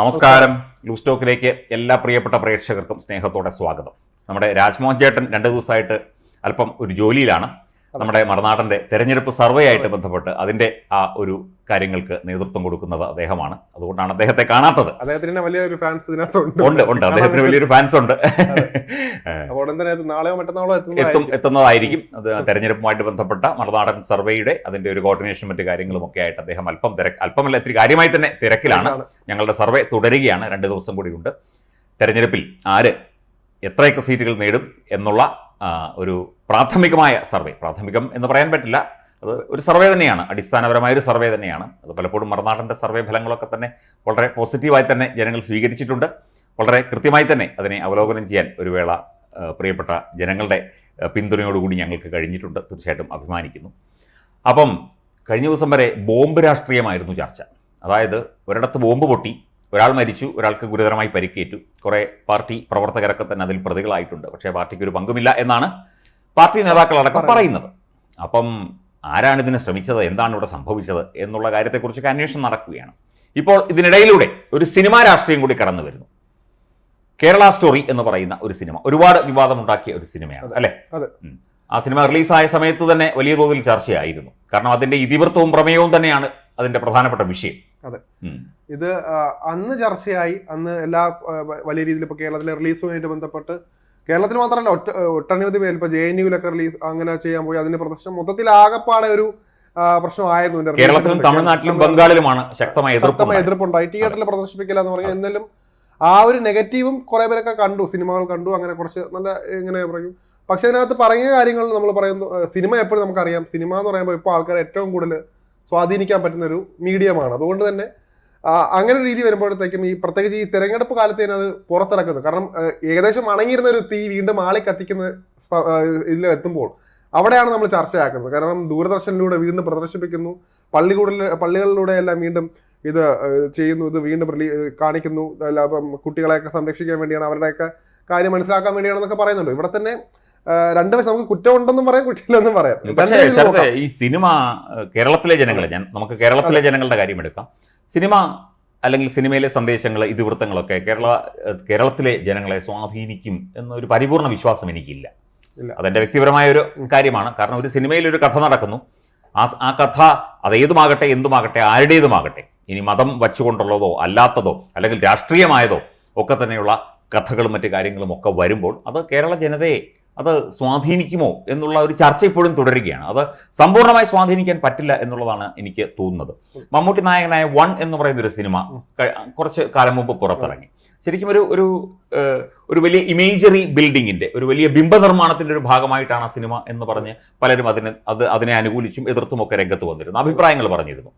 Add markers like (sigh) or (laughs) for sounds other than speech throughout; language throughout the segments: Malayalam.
നമസ്കാരം. ന്യൂസ് ടോക്കിലേക്ക് എല്ലാ പ്രിയപ്പെട്ട പ്രേക്ഷകർക്കും സ്നേഹത്തോടെ സ്വാഗതം. നമ്മുടെ രാജ്മോഹൻ ചേട്ടൻ രണ്ട് ദിവസമായിട്ട് അല്പം ഒരു ജോലിയിലാണ്. നമ്മുടെ മറുനാടന്റെ തെരഞ്ഞെടുപ്പ് സർവേ ആയിട്ട് ബന്ധപ്പെട്ട് അതിന്റെ ആ ഒരു കാര്യങ്ങൾക്ക് നേതൃത്വം കൊടുക്കുന്നത് അദ്ദേഹമാണ്. അതുകൊണ്ടാണ് അദ്ദേഹത്തെ കാണാത്തത്. അദ്ദേഹത്തിന് വലിയൊരു ഫാൻസ് ഇതിനകത്തുണ്ട്. ഉണ്ട് ഉണ്ട്. അദ്ദേഹത്തിന് വലിയൊരു ഫാൻസ് ഉണ്ട്. അപ്പോൾ ഉടൻ തന്നെ നാളെയോ മറ്റന്നാളോ എത്തും എത്തുന്നതായിരിക്കും. എത്തുന്നതായിരിക്കും അത് തെരഞ്ഞെടുപ്പുമായിട്ട് ബന്ധപ്പെട്ട മറുനാടൻ സർവേയുടെ അതിന്റെ ഒരു കോർഡിനേഷൻ മറ്റു കാര്യങ്ങളും ഒക്കെ ആയിട്ട് അദ്ദേഹം അല്പം തിരക്ക് അല്പമല്ല ഇത്തിരി കാര്യമായി തന്നെ തിരക്കിലാണ്. ഞങ്ങളുടെ സർവേ തുടരുകയാണ്. രണ്ട് ദിവസം കൂടിയുണ്ട് തെരഞ്ഞെടുപ്പിൽ ആര് എത്രയൊക്കെ സീറ്റുകൾ നേടും എന്നുള്ള ഒരു പ്രാഥമികമായ സർവേ. പ്രാഥമികം എന്ന് പറയാൻ പറ്റില്ല. അത് ഒരു സർവേ തന്നെയാണ് അടിസ്ഥാനപരമായ ഒരു സർവേ തന്നെയാണ്. അത് പലപ്പോഴും മറുനാടന്റെ സർവേ ഫലങ്ങളൊക്കെ തന്നെ വളരെ പോസിറ്റീവായി തന്നെ ജനങ്ങൾ സ്വീകരിച്ചിട്ടുണ്ട്. വളരെ കൃത്യമായി തന്നെ അതിനെ അവലോകനം ചെയ്യാൻ ഒരു വേള പ്രിയപ്പെട്ട ജനങ്ങളുടെ പിന്തുണയോടുകൂടി ഞങ്ങൾക്ക് കഴിഞ്ഞിട്ടുണ്ട്. തീർച്ചയായിട്ടും അഭിമാനിക്കുന്നു. അപ്പം കഴിഞ്ഞ ദിവസം വരെ ബോംബ് രാഷ്ട്രീയമായിരുന്നു ചർച്ച. അതായത് ഒരിടത്ത് ബോംബ് പൊട്ടി ഒരാൾ മരിച്ചു ഒരാൾക്ക് ഗുരുതരമായി പരിക്കേറ്റു. കുറേ പാർട്ടി പ്രവർത്തകരൊക്കെ തന്നെ അതിൽ പ്രതികളായിട്ടുണ്ട്. പക്ഷേ പാർട്ടിക്ക് ഒരു പങ്കുമില്ല എന്നാണ് പാർട്ടി നേതാക്കളടക്കം പറയുന്നത്. അപ്പം ആരാണ് ഇതിന് ശ്രമിച്ചത്? എന്താണ് ഇവിടെ സംഭവിച്ചത്? എന്നുള്ള കാര്യത്തെക്കുറിച്ചൊക്കെ അന്വേഷണം നടക്കുകയാണ്. ഇപ്പോൾ ഇതിനിടയിലൂടെ ഒരു സിനിമാ രാഷ്ട്രീയം കൂടി കടന്നു വരുന്നു. കേരള സ്റ്റോറി എന്ന് പറയുന്ന ഒരു സിനിമ. ഒരുപാട് വിവാദമുണ്ടാക്കിയ ഒരു സിനിമയാണ് അല്ലേ? ആ സിനിമ റിലീസായ സമയത്ത് തന്നെ വലിയ തോതിൽ ചർച്ചയായിരുന്നു. കാരണം അതിന്റെ ഇതിവൃത്തവും പ്രമേയവും തന്നെയാണ് അതിന്റെ പ്രധാനപ്പെട്ട വിഷയം. അതെ. ഇത് അന്ന് ചർച്ചയായി. അന്ന് എല്ലാ വലിയ രീതിയിൽ ഇപ്പൊ കേരളത്തിലെ റിലീസുമായിട്ട് ബന്ധപ്പെട്ട് കേരളത്തിൽ മാത്രമല്ല ഒറ്റ ഒട്ടനവധി പേര്. ഇപ്പൊ ജെ എൻ യുലൊക്കെ റിലീസ് അങ്ങനെ ചെയ്യാൻ പോയി. അതിന്റെ പ്രദർശനം മൊത്തത്തിൽ ആകപ്പാടെ ഒരു പ്രശ്നമായിരുന്നു കേരളത്തിലും തമിഴ്നാട്ടിലും ബംഗാളിലുമാണ് ശക്തമായ ശക്തമായ എതിർപ്പുണ്ടായി തിയേറ്ററിൽ പ്രദർശിപ്പിക്കില്ല എന്ന് പറഞ്ഞു. എന്നാലും ആ ഒരു നെഗറ്റീവും കുറെ പേരൊക്കെ കണ്ടു. സിനിമകൾ കണ്ടു. അങ്ങനെ കുറച്ച് നല്ല ഇങ്ങനെ പറയും. പക്ഷെ അതിനകത്ത് പറഞ്ഞ കാര്യങ്ങൾ നമ്മൾ പറയുന്നു സിനിമ എപ്പോഴും നമുക്കറിയാം. സിനിമ എന്ന് പറയുമ്പോൾ ഇപ്പോൾ ആൾക്കാർ ഏറ്റവും കൂടുതൽ സ്വാധീനിക്കാൻ പറ്റുന്ന ഒരു മീഡിയമാണ് അതുകൊണ്ട് തന്നെ അങ്ങനെ ഒരു രീതി വരുമ്പോഴത്തേക്കും ഈ പ്രത്യേകിച്ച് ഈ തെരഞ്ഞെടുപ്പ് കാലത്ത് തന്നെ അത് പുറത്തിറക്കുന്നത്. കാരണം ഏകദേശം അണങ്ങിയിരുന്ന ഒരു തീ വീണ്ടും ആളെ കത്തിക്കുന്ന ഇതിൽ എത്തുമ്പോൾ അവിടെയാണ് നമ്മൾ ചർച്ചയാക്കുന്നത്. കാരണം ദൂരദർശനിലൂടെ വീണ്ടും പ്രദർശിപ്പിക്കുന്നു. പള്ളികളിൽ പള്ളികളിലൂടെ എല്ലാം വീണ്ടും ഇത് ചെയ്യുന്നു. ഇത് വീണ്ടും കാണിക്കുന്നു. അപ്പം കുട്ടികളെയൊക്കെ സംരക്ഷിക്കാൻ വേണ്ടിയാണ് അവരുടെയൊക്കെ കാര്യം മനസ്സിലാക്കാൻ വേണ്ടിയാണെന്നൊക്കെ പറയുന്നുണ്ട്. ഇവിടെ തന്നെ രണ്ടു വശം നമുക്ക് കുറ്റമുണ്ടെന്നും പറയാം കുറ്റമില്ലെന്നും പറയാം. ഈ സിനിമ കേരളത്തിലെ ജനങ്ങളെ ഞാൻ നമുക്ക് കേരളത്തിലെ ജനങ്ങളുടെ കാര്യം എടുക്കാം. സിനിമ അല്ലെങ്കിൽ സിനിമയിലെ സന്ദേശങ്ങൾ ഇതിവൃത്തങ്ങളൊക്കെ കേരള കേരളത്തിലെ ജനങ്ങളെ സ്വാധീനിക്കും എന്നൊരു പരിപൂർണ വിശ്വാസം എനിക്കില്ല. അതെന്റെ വ്യക്തിപരമായ ഒരു കാര്യമാണ്. കാരണം ഒരു സിനിമയിൽ ഒരു കഥ നടക്കുന്നു. ആ ആ കഥ അതേതുമാകട്ടെ എന്തുമാകട്ടെ ആരുടേതുമാകട്ടെ ഇനി മതം വച്ചുകൊണ്ടുള്ളതോ അല്ലാത്തതോ അല്ലെങ്കിൽ രാഷ്ട്രീയമായതോ ഒക്കെ തന്നെയുള്ള കഥകളും മറ്റു കാര്യങ്ങളും ഒക്കെ വരുമ്പോൾ അത് കേരള ജനതയെ അത് സ്വാധീനിക്കുമോ എന്നുള്ള ഒരു ചർച്ച ഇപ്പോഴും തുടരുകയാണ്. അത് സമ്പൂർണമായി സ്വാധീനിക്കാൻ പറ്റില്ല എന്നുള്ളതാണ് എനിക്ക് തോന്നുന്നത്. മമ്മൂട്ടി നായകനായ വൺ എന്ന് പറയുന്ന ഒരു സിനിമ കുറച്ച് കാലം മുമ്പ് പുറത്തിറങ്ങി. ശരിക്കും ഒരു ഒരു ഒരു വലിയ ഇമേജറി ബിൽഡിങ്ങിന്റെ ഒരു വലിയ ബിംബ നിർമ്മാണത്തിന്റെ ഒരു ഭാഗമായിട്ടാണ് ആ സിനിമ എന്ന് പറഞ്ഞ് പലരും അതിനെ അത് അതിനെ അനുകൂലിച്ചും എതിർത്തും ഒക്കെ രംഗത്ത് വന്നിരുന്നു. അഭിപ്രായങ്ങൾ പറഞ്ഞിരുന്നു.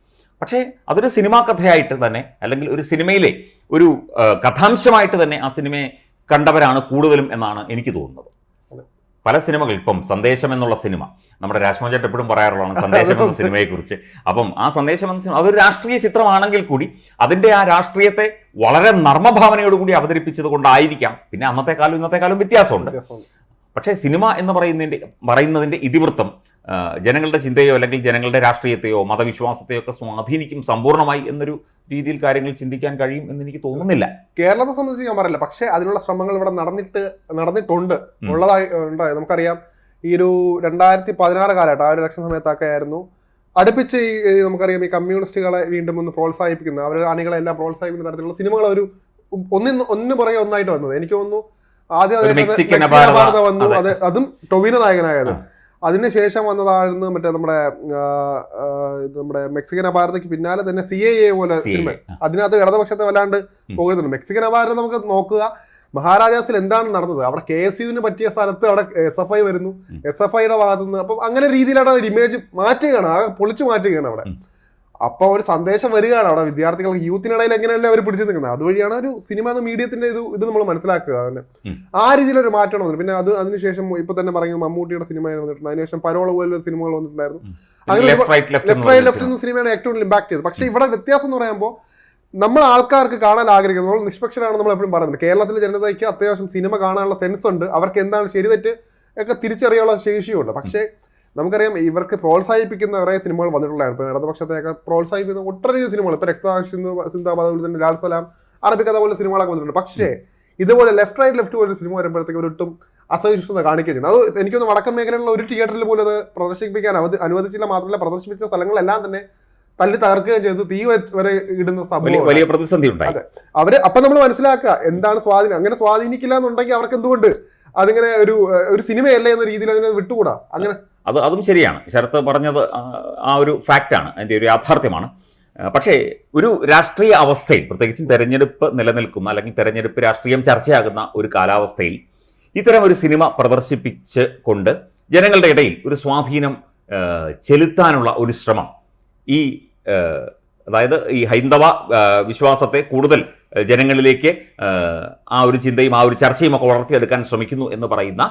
പക്ഷേ അതൊരു സിനിമാ കഥയായിട്ട് തന്നെ അല്ലെങ്കിൽ ഒരു സിനിമയിലെ ഒരു കഥാംശമായിട്ട് തന്നെ ആ സിനിമയെ കണ്ടവരാണ് കൂടുതലും എന്നാണ് എനിക്ക് തോന്നുന്നത്. പല സിനിമകൾ ഇപ്പം സന്ദേശം എന്നുള്ള സിനിമ. നമ്മുടെ രാജ്മോചേട്ട് എപ്പോഴും പറയാറുള്ളതാണ് സന്ദേശം എന്ന സിനിമയെക്കുറിച്ച്. അപ്പം ആ സന്ദേശം എന്ന സിനിമ അതൊരു രാഷ്ട്രീയ ചിത്രമാണെങ്കിൽ കൂടി അതിന്റെ ആ രാഷ്ട്രീയത്തെ വളരെ നർമ്മഭാവനയോടുകൂടി അവതരിപ്പിച്ചത് കൊണ്ടായിരിക്കാം. പിന്നെ അന്നത്തെ കാലം ഇന്നത്തെ കാലം വ്യത്യാസമുണ്ട്. പക്ഷേ സിനിമ എന്ന് പറയുന്നതിന്റെ പറയുന്നതിന്റെ ഇതിവൃത്തം ജനങ്ങളുടെ ചിന്തയോ അല്ലെങ്കിൽ ജനങ്ങളുടെ രാഷ്ട്രീയത്തെയോ മതവിശ്വാസത്തെയോ ഒക്കെ സ്വാധീനിക്കും സമ്പൂർണമായി എന്നൊരു രീതിയിൽ കാര്യങ്ങൾ ചിന്തിക്കാൻ കഴിയും എന്ന് എനിക്ക് തോന്നുന്നില്ല. കേരളത്തെ സംബന്ധിച്ച് ഞാൻ പറയില്ല. പക്ഷേ അതിനുള്ള ശ്രമങ്ങൾ ഇവിടെ നടന്നിട്ട് നടന്നിട്ടുണ്ട്. ഉള്ളതായി ഉണ്ടായി. നമുക്കറിയാം ഈ ഒരു രണ്ടായിരത്തി പതിനാറ് കാലഘട്ടം ആ ഒരു ഇലക്ഷൻ സമയത്തൊക്കെ ആയിരുന്നു. അടുപ്പിച്ച് ഈ നമുക്കറിയാം ഈ കമ്മ്യൂണിസ്റ്റുകളെ വീണ്ടും ഒന്ന് പ്രോത്സാഹിപ്പിക്കുന്ന അവരുടെ അണികളെ എല്ലാം പ്രോത്സാഹിപ്പിക്കുന്ന തരത്തിലുള്ള സിനിമകൾ ഒരു ഒന്നിന്ന് ഒന്നിന് പുറകെ ഒന്നായിട്ട് വന്നത്. എനിക്ക് തോന്നുന്നു ആദ്യം വന്നു. അതെ. അത് ടൊവിനോ നായകനായത്. അതിനുശേഷം വന്നതായിരുന്നു മറ്റേ നമ്മുടെ ആ, ആ, നമ്മുടെ മെക്സിക്കൻ അപാരതയ്ക്ക് പിന്നാലെ തന്നെ സി എ പോലെ CAA. സിനിമ. അതിനകത്ത് ഇടതുപക്ഷത്തെ വല്ലാണ്ട്. പോകുന്നുണ്ട്. മെക്സിക്കൻ അപാരത നമുക്ക് നോക്കുക. മഹാരാജാസിൽ എന്താണ് നടന്നത്? അവിടെ കെ എസ് യുവിന് പറ്റിയ സ്ഥലത്ത് അവിടെ എസ് എഫ് ഐ വരുന്നു. എസ് എഫ് ഐയുടെ ഭാഗത്തുനിന്ന് അപ്പം അങ്ങനെ രീതിയിലാണ് ഇമേജ് മാറ്റുകയാണ്. ആകെ പൊളിച്ചു മാറ്റുകയാണ് അവിടെ. ഉം. അപ്പൊ ഒരു സന്ദേശം വരികയാണ് അവിടെ വിദ്യാർത്ഥികൾക്ക്. യൂത്തിനിടയിൽ എങ്ങനെയല്ലേ അവർ പിടിച്ചു നിൽക്കുന്നത്? അതുവഴിയാണ് ഒരു സിനിമ എന്ന മീഡിയത്തിന്റെ ഇത് ഇത് നമ്മൾ മനസ്സിലാക്കുക. തന്നെ. ആ രീതിയിലൊരു മാറ്റമാണ് വന്നത് പിന്നെ അത് അതിനുശേഷം ഇപ്പൊ തന്നെ പറയുന്ന മമ്മൂട്ടിയുടെ സിനിമ വന്നിട്ടുണ്ട് അതിനുശേഷം പരോള പോലുള്ള സിനിമകൾ വന്നിട്ടുണ്ടായിരുന്നു. അങ്ങനെ ലെഫ്റ്റ് റൈറ്റ് ലെഫ്റ്റ് എന്ന സിനിമയാണ് ഏറ്റവും ഇമ്പാക്ട് ചെയ്തത്. പക്ഷേ ഇവിടെ വ്യത്യാസം എന്ന് പറയുമ്പോൾ നമ്മൾ ആൾക്കാർക്ക് കാണാൻ ആഗ്രഹിക്കുന്നത് നമ്മൾ നിഷ്പക്ഷരാണ് നമ്മൾ എപ്പോഴും പറയുന്നത് കേരളത്തിലെ ജനതയ്ക്ക് അത്യാവശ്യം സിനിമ കാണാനുള്ള സെൻസ് ഉണ്ട്. അവർക്ക് എന്താണ് ശരി തെറ്റ് ഒക്കെ തിരിച്ചറിയാനുള്ള ശേഷിയുണ്ട്. പക്ഷേ നമുക്കറിയാം ഇവർക്ക് പ്രോത്സാഹിപ്പിക്കുന്ന കുറേ സിനിമകൾ വന്നിട്ടുള്ളതാണ്. ഇപ്പോൾ ഇടതുപക്ഷത്തെയൊക്കെ പ്രോത്സാഹിപ്പിക്കുന്ന ഒട്ടനവധി സിനിമകൾ. ഇപ്പോൾ രക്തസാക്ഷി സിന്ദാബാദ് അതുപോലെ തന്നെ ലാൽ സലാം അറബിക്കഥ പോലെ സിനിമകളൊക്കെ വന്നിട്ടുണ്ട്. പക്ഷേ ഇതുപോലെ ലെഫ്റ്റ് റൈറ്റ് ലെഫ്റ്റ് പോലെ സിനിമ വരുമ്പോഴത്തേക്ക് ഒരിട്ടും അസഹിഷ്ണുത കാണിക്കുന്നുണ്ട് അത് എനിക്കൊന്ന് വടക്കൻ മേഖലയിലുള്ള ഒരു തിയേറ്ററിൽ പോലും അത് പ്രദർശിപ്പിക്കാൻ അനുവദിച്ചില്ല. മാത്രമല്ല പ്രദർശിപ്പിച്ച സ്ഥലങ്ങളെല്ലാം തന്നെ തല്ലി തകർക്കുകയും ചെയ്ത്. തീ വരെ ഇടുന്ന സംഭവം വലിയ പ്രതിസന്ധി ഉണ്ടായി അതെ. അവർ അപ്പൊ നമ്മൾ മനസ്സിലാക്കുക എന്താണ് സ്വാധീനം? അങ്ങനെ സ്വാധീനിക്കില്ല എന്നുണ്ടെങ്കിൽ അവർക്ക് എന്തുകൊണ്ട്? അതിങ്ങനെ ഒരു ഒരു സിനിമയല്ല എന്ന രീതിയിൽ അതിനെ വിട്ടുകൂടാ? അങ്ങനെ. അത് അതും ശരിയാണ്. ശരത്ത് പറഞ്ഞത് ആ- ഒരു ഫാക്റ്റാണ്. അതിന്റെ ഒരു യാഥാർത്ഥ്യമാണ്. പക്ഷേ ഒരു രാഷ്ട്രീയ അവസ്ഥയിൽ പ്രത്യേകിച്ചും തെരഞ്ഞെടുപ്പ് നിലനിൽക്കുന്ന അല്ലെങ്കിൽ തെരഞ്ഞെടുപ്പ് രാഷ്ട്രീയം ചർച്ചയാകുന്ന ഒരു കാലാവസ്ഥയിൽ ഇത്തരം ഒരു സിനിമ പ്രദർശിപ്പിച്ച് കൊണ്ട് ജനങ്ങളുടെ ഇടയിൽ ഒരു സ്വാധീനം ചെലുത്താനുള്ള ഒരു ശ്രമം ഈ അതായത് ഈ ഹൈന്ദവ വിശ്വാസത്തെ കൂടുതൽ ജനങ്ങളിലേക്ക് ആ, ഒരു ചിന്തയും ആ ഒരു ചർച്ചയും ഒക്കെ വളർത്തിയെടുക്കാൻ ശ്രമിക്കുന്നു എന്ന് പറയുന്ന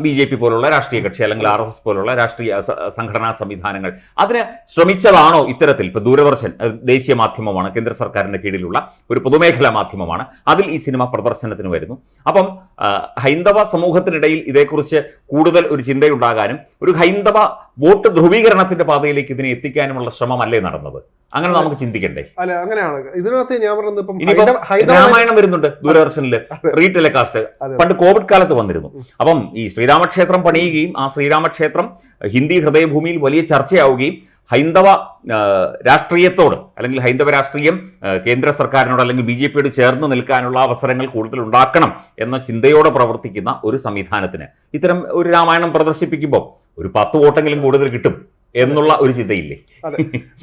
ബി ജെ പി പോലുള്ള രാഷ്ട്രീയ കക്ഷി അല്ലെങ്കിൽ ആർ എസ് എസ് പോലുള്ള രാഷ്ട്രീയ സംഘടനാ സംവിധാനങ്ങൾ. അതിന് ശ്രമിച്ചതാണോ ഇത്തരത്തിൽ? ഇപ്പൊ ദൂരദർശൻ ദേശീയ മാധ്യമമാണ് കേന്ദ്ര സർക്കാരിന്റെ കീഴിലുള്ള ഒരു പൊതുമേഖലാ മാധ്യമമാണ്. അതിൽ ഈ സിനിമ പ്രദർശനത്തിന് വരുന്നു. അപ്പം ഹൈന്ദവ സമൂഹത്തിനിടയിൽ ഇതേക്കുറിച്ച് കൂടുതൽ ഒരു ചിന്തയുണ്ടാകാനും ഒരു ഹൈന്ദവ വോട്ട് ധ്രുവീകരണത്തിന്റെ പാതയിലേക്ക് ഇതിനെ എത്തിക്കാനുമുള്ള ശ്രമമല്ലേ നടന്നത്? അങ്ങനെ നമുക്ക് ചിന്തിക്കണ്ടേ? അല്ല അങ്ങനെയാണ്. ഇതിനകത്ത് ഞാൻ പറയുന്നത് ഇപ്പം രാമായണം വരുന്നുണ്ട് ദൂരദർശനിൽ റീടെലികാസ്റ്റ് ടെലികാസ്റ്റ് പണ്ട് കോവിഡ് കാലത്ത് വന്നിരുന്നു. അപ്പം ഈ ശ്രീരാമക്ഷേത്രം പണിയുകയും ആ ശ്രീരാമക്ഷേത്രം ഹിന്ദി ഹൃദയഭൂമിയിൽ വലിയ ചർച്ചയാവുകയും ഹൈന്ദവ രാഷ്ട്രീയത്തോട് അല്ലെങ്കിൽ ഹൈന്ദവ രാഷ്ട്രീയം കേന്ദ്ര സർക്കാരിനോട് അല്ലെങ്കിൽ ബി ജെ പിയോട് ചേർന്ന് നിൽക്കാനുള്ള അവസരങ്ങൾ കൂടുതൽ ഉണ്ടാക്കണം എന്ന ചിന്തയോടെ പ്രവർത്തിക്കുന്ന ഒരു സംവിധാനത്തിന് ഇത്തരം ഒരു രാമായണം പ്രദർശിപ്പിക്കുമ്പോൾ ഒരു പത്ത് വോട്ടെങ്കിലും കൂടുതൽ കിട്ടും എന്നുള്ള ഒരു ചിന്തയില്ലേ?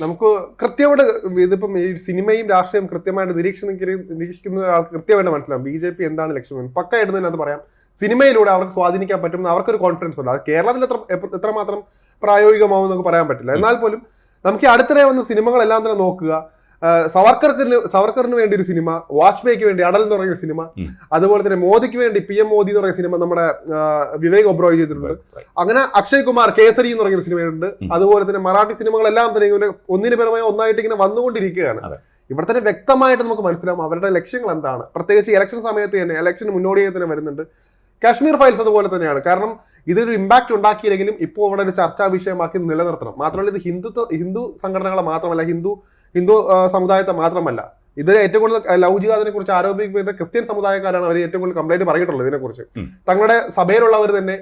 നമുക്ക് കൃത്യമായിട്ട് ഇതിപ്പം ഈ സിനിമയും രാഷ്ട്രീയം കൃത്യമായിട്ട് നിരീക്ഷണ നിരീക്ഷിക്കുന്ന ഒരാൾക്ക് കൃത്യമായിട്ട് മനസ്സിലാവും. ബി ജെ പി എന്താണ് ലക്ഷ്യം? പക്കായിട്ട് തന്നെ അത് പറയാം. സിനിമയിലൂടെ അവർക്ക് സ്വാധീനിക്കാൻ പറ്റുമെന്ന് അവർക്കൊരു കോൺഫിഡൻസ് ഉണ്ട്. അത് കേരളത്തിൽ എത്ര എത്ര എത്രമാത്രം പ്രായോഗികമാവും നമുക്ക് പറയാൻ പറ്റില്ല എന്നാൽ പോലും നമുക്ക് ഈ അടുത്തിടെ വന്ന സിനിമകളെല്ലാം തന്നെ നോക്കുക. സവർക്കർക്കിന് സവർക്കറിന് സവർക്കറിന് വേണ്ടി ഒരു സിനിമ വാജ്പേയിക്ക് വേണ്ടി അടൽ എന്ന് പറയുന്ന സിനിമ അതുപോലെ തന്നെ മോദിക്ക് വേണ്ടി പി എം മോദി എന്ന് പറയുന്ന സിനിമ നമ്മുടെ വിവേക് ഒബ്രോയ് ചെയ്തിട്ടുണ്ട്. അങ്ങനെ അക്ഷയ് കുമാർ കേസരി എന്ന് പറയുന്ന സിനിമയുണ്ട്. അതുപോലെ തന്നെ മറാഠി സിനിമകളെല്ലാം തന്നെ ഇങ്ങനെ ഒന്നിനു പരമായി ഒന്നായിട്ട് ഇങ്ങനെ വന്നുകൊണ്ടിരിക്കുകയാണ്. ഇവിടെ തന്നെ വ്യക്തമായിട്ട് നമുക്ക് മനസ്സിലാവും അവരുടെ ലക്ഷ്യങ്ങൾ എന്താണ്. പ്രത്യേകിച്ച് ഇലക്ഷൻ സമയത്ത് തന്നെ ഇലക്ഷന് മുന്നോടിയായി തന്നെ വരുന്നുണ്ട്. കാശ്മീർ ഫയൽസ് അതുപോലെ തന്നെയാണ്. കാരണം ഇതൊരു ഇമ്പാക്ട് ഉണ്ടാക്കിയില്ലെങ്കിലും ഇപ്പോൾ ഇവിടെ ഒരു ചർച്ചാ വിഷയമാക്കി നിലനിർത്തണം. മാത്രമല്ല ഇത് ഹിന്ദുത്വ ഹിന്ദു സംഘടനകളെ മാത്രമല്ല ഹിന്ദു ഹിന്ദു സമുദായത്തെ മാത്രമല്ല. ഇതിൽ ഏറ്റവും കൂടുതൽ ലവ് ജിഹാദിനെ കുറിച്ച് ആരോപിക്കുന്ന ക്രിസ്ത്യൻ സമുദായക്കാരാണ് അവർ ഏറ്റവും കൂടുതൽ കംപ്ലൈന്റ് പറഞ്ഞിട്ടുള്ളത് ഇതിനെക്കുറിച്ച്. തങ്ങളുടെ സഭയിലുള്ളവർ തന്നെ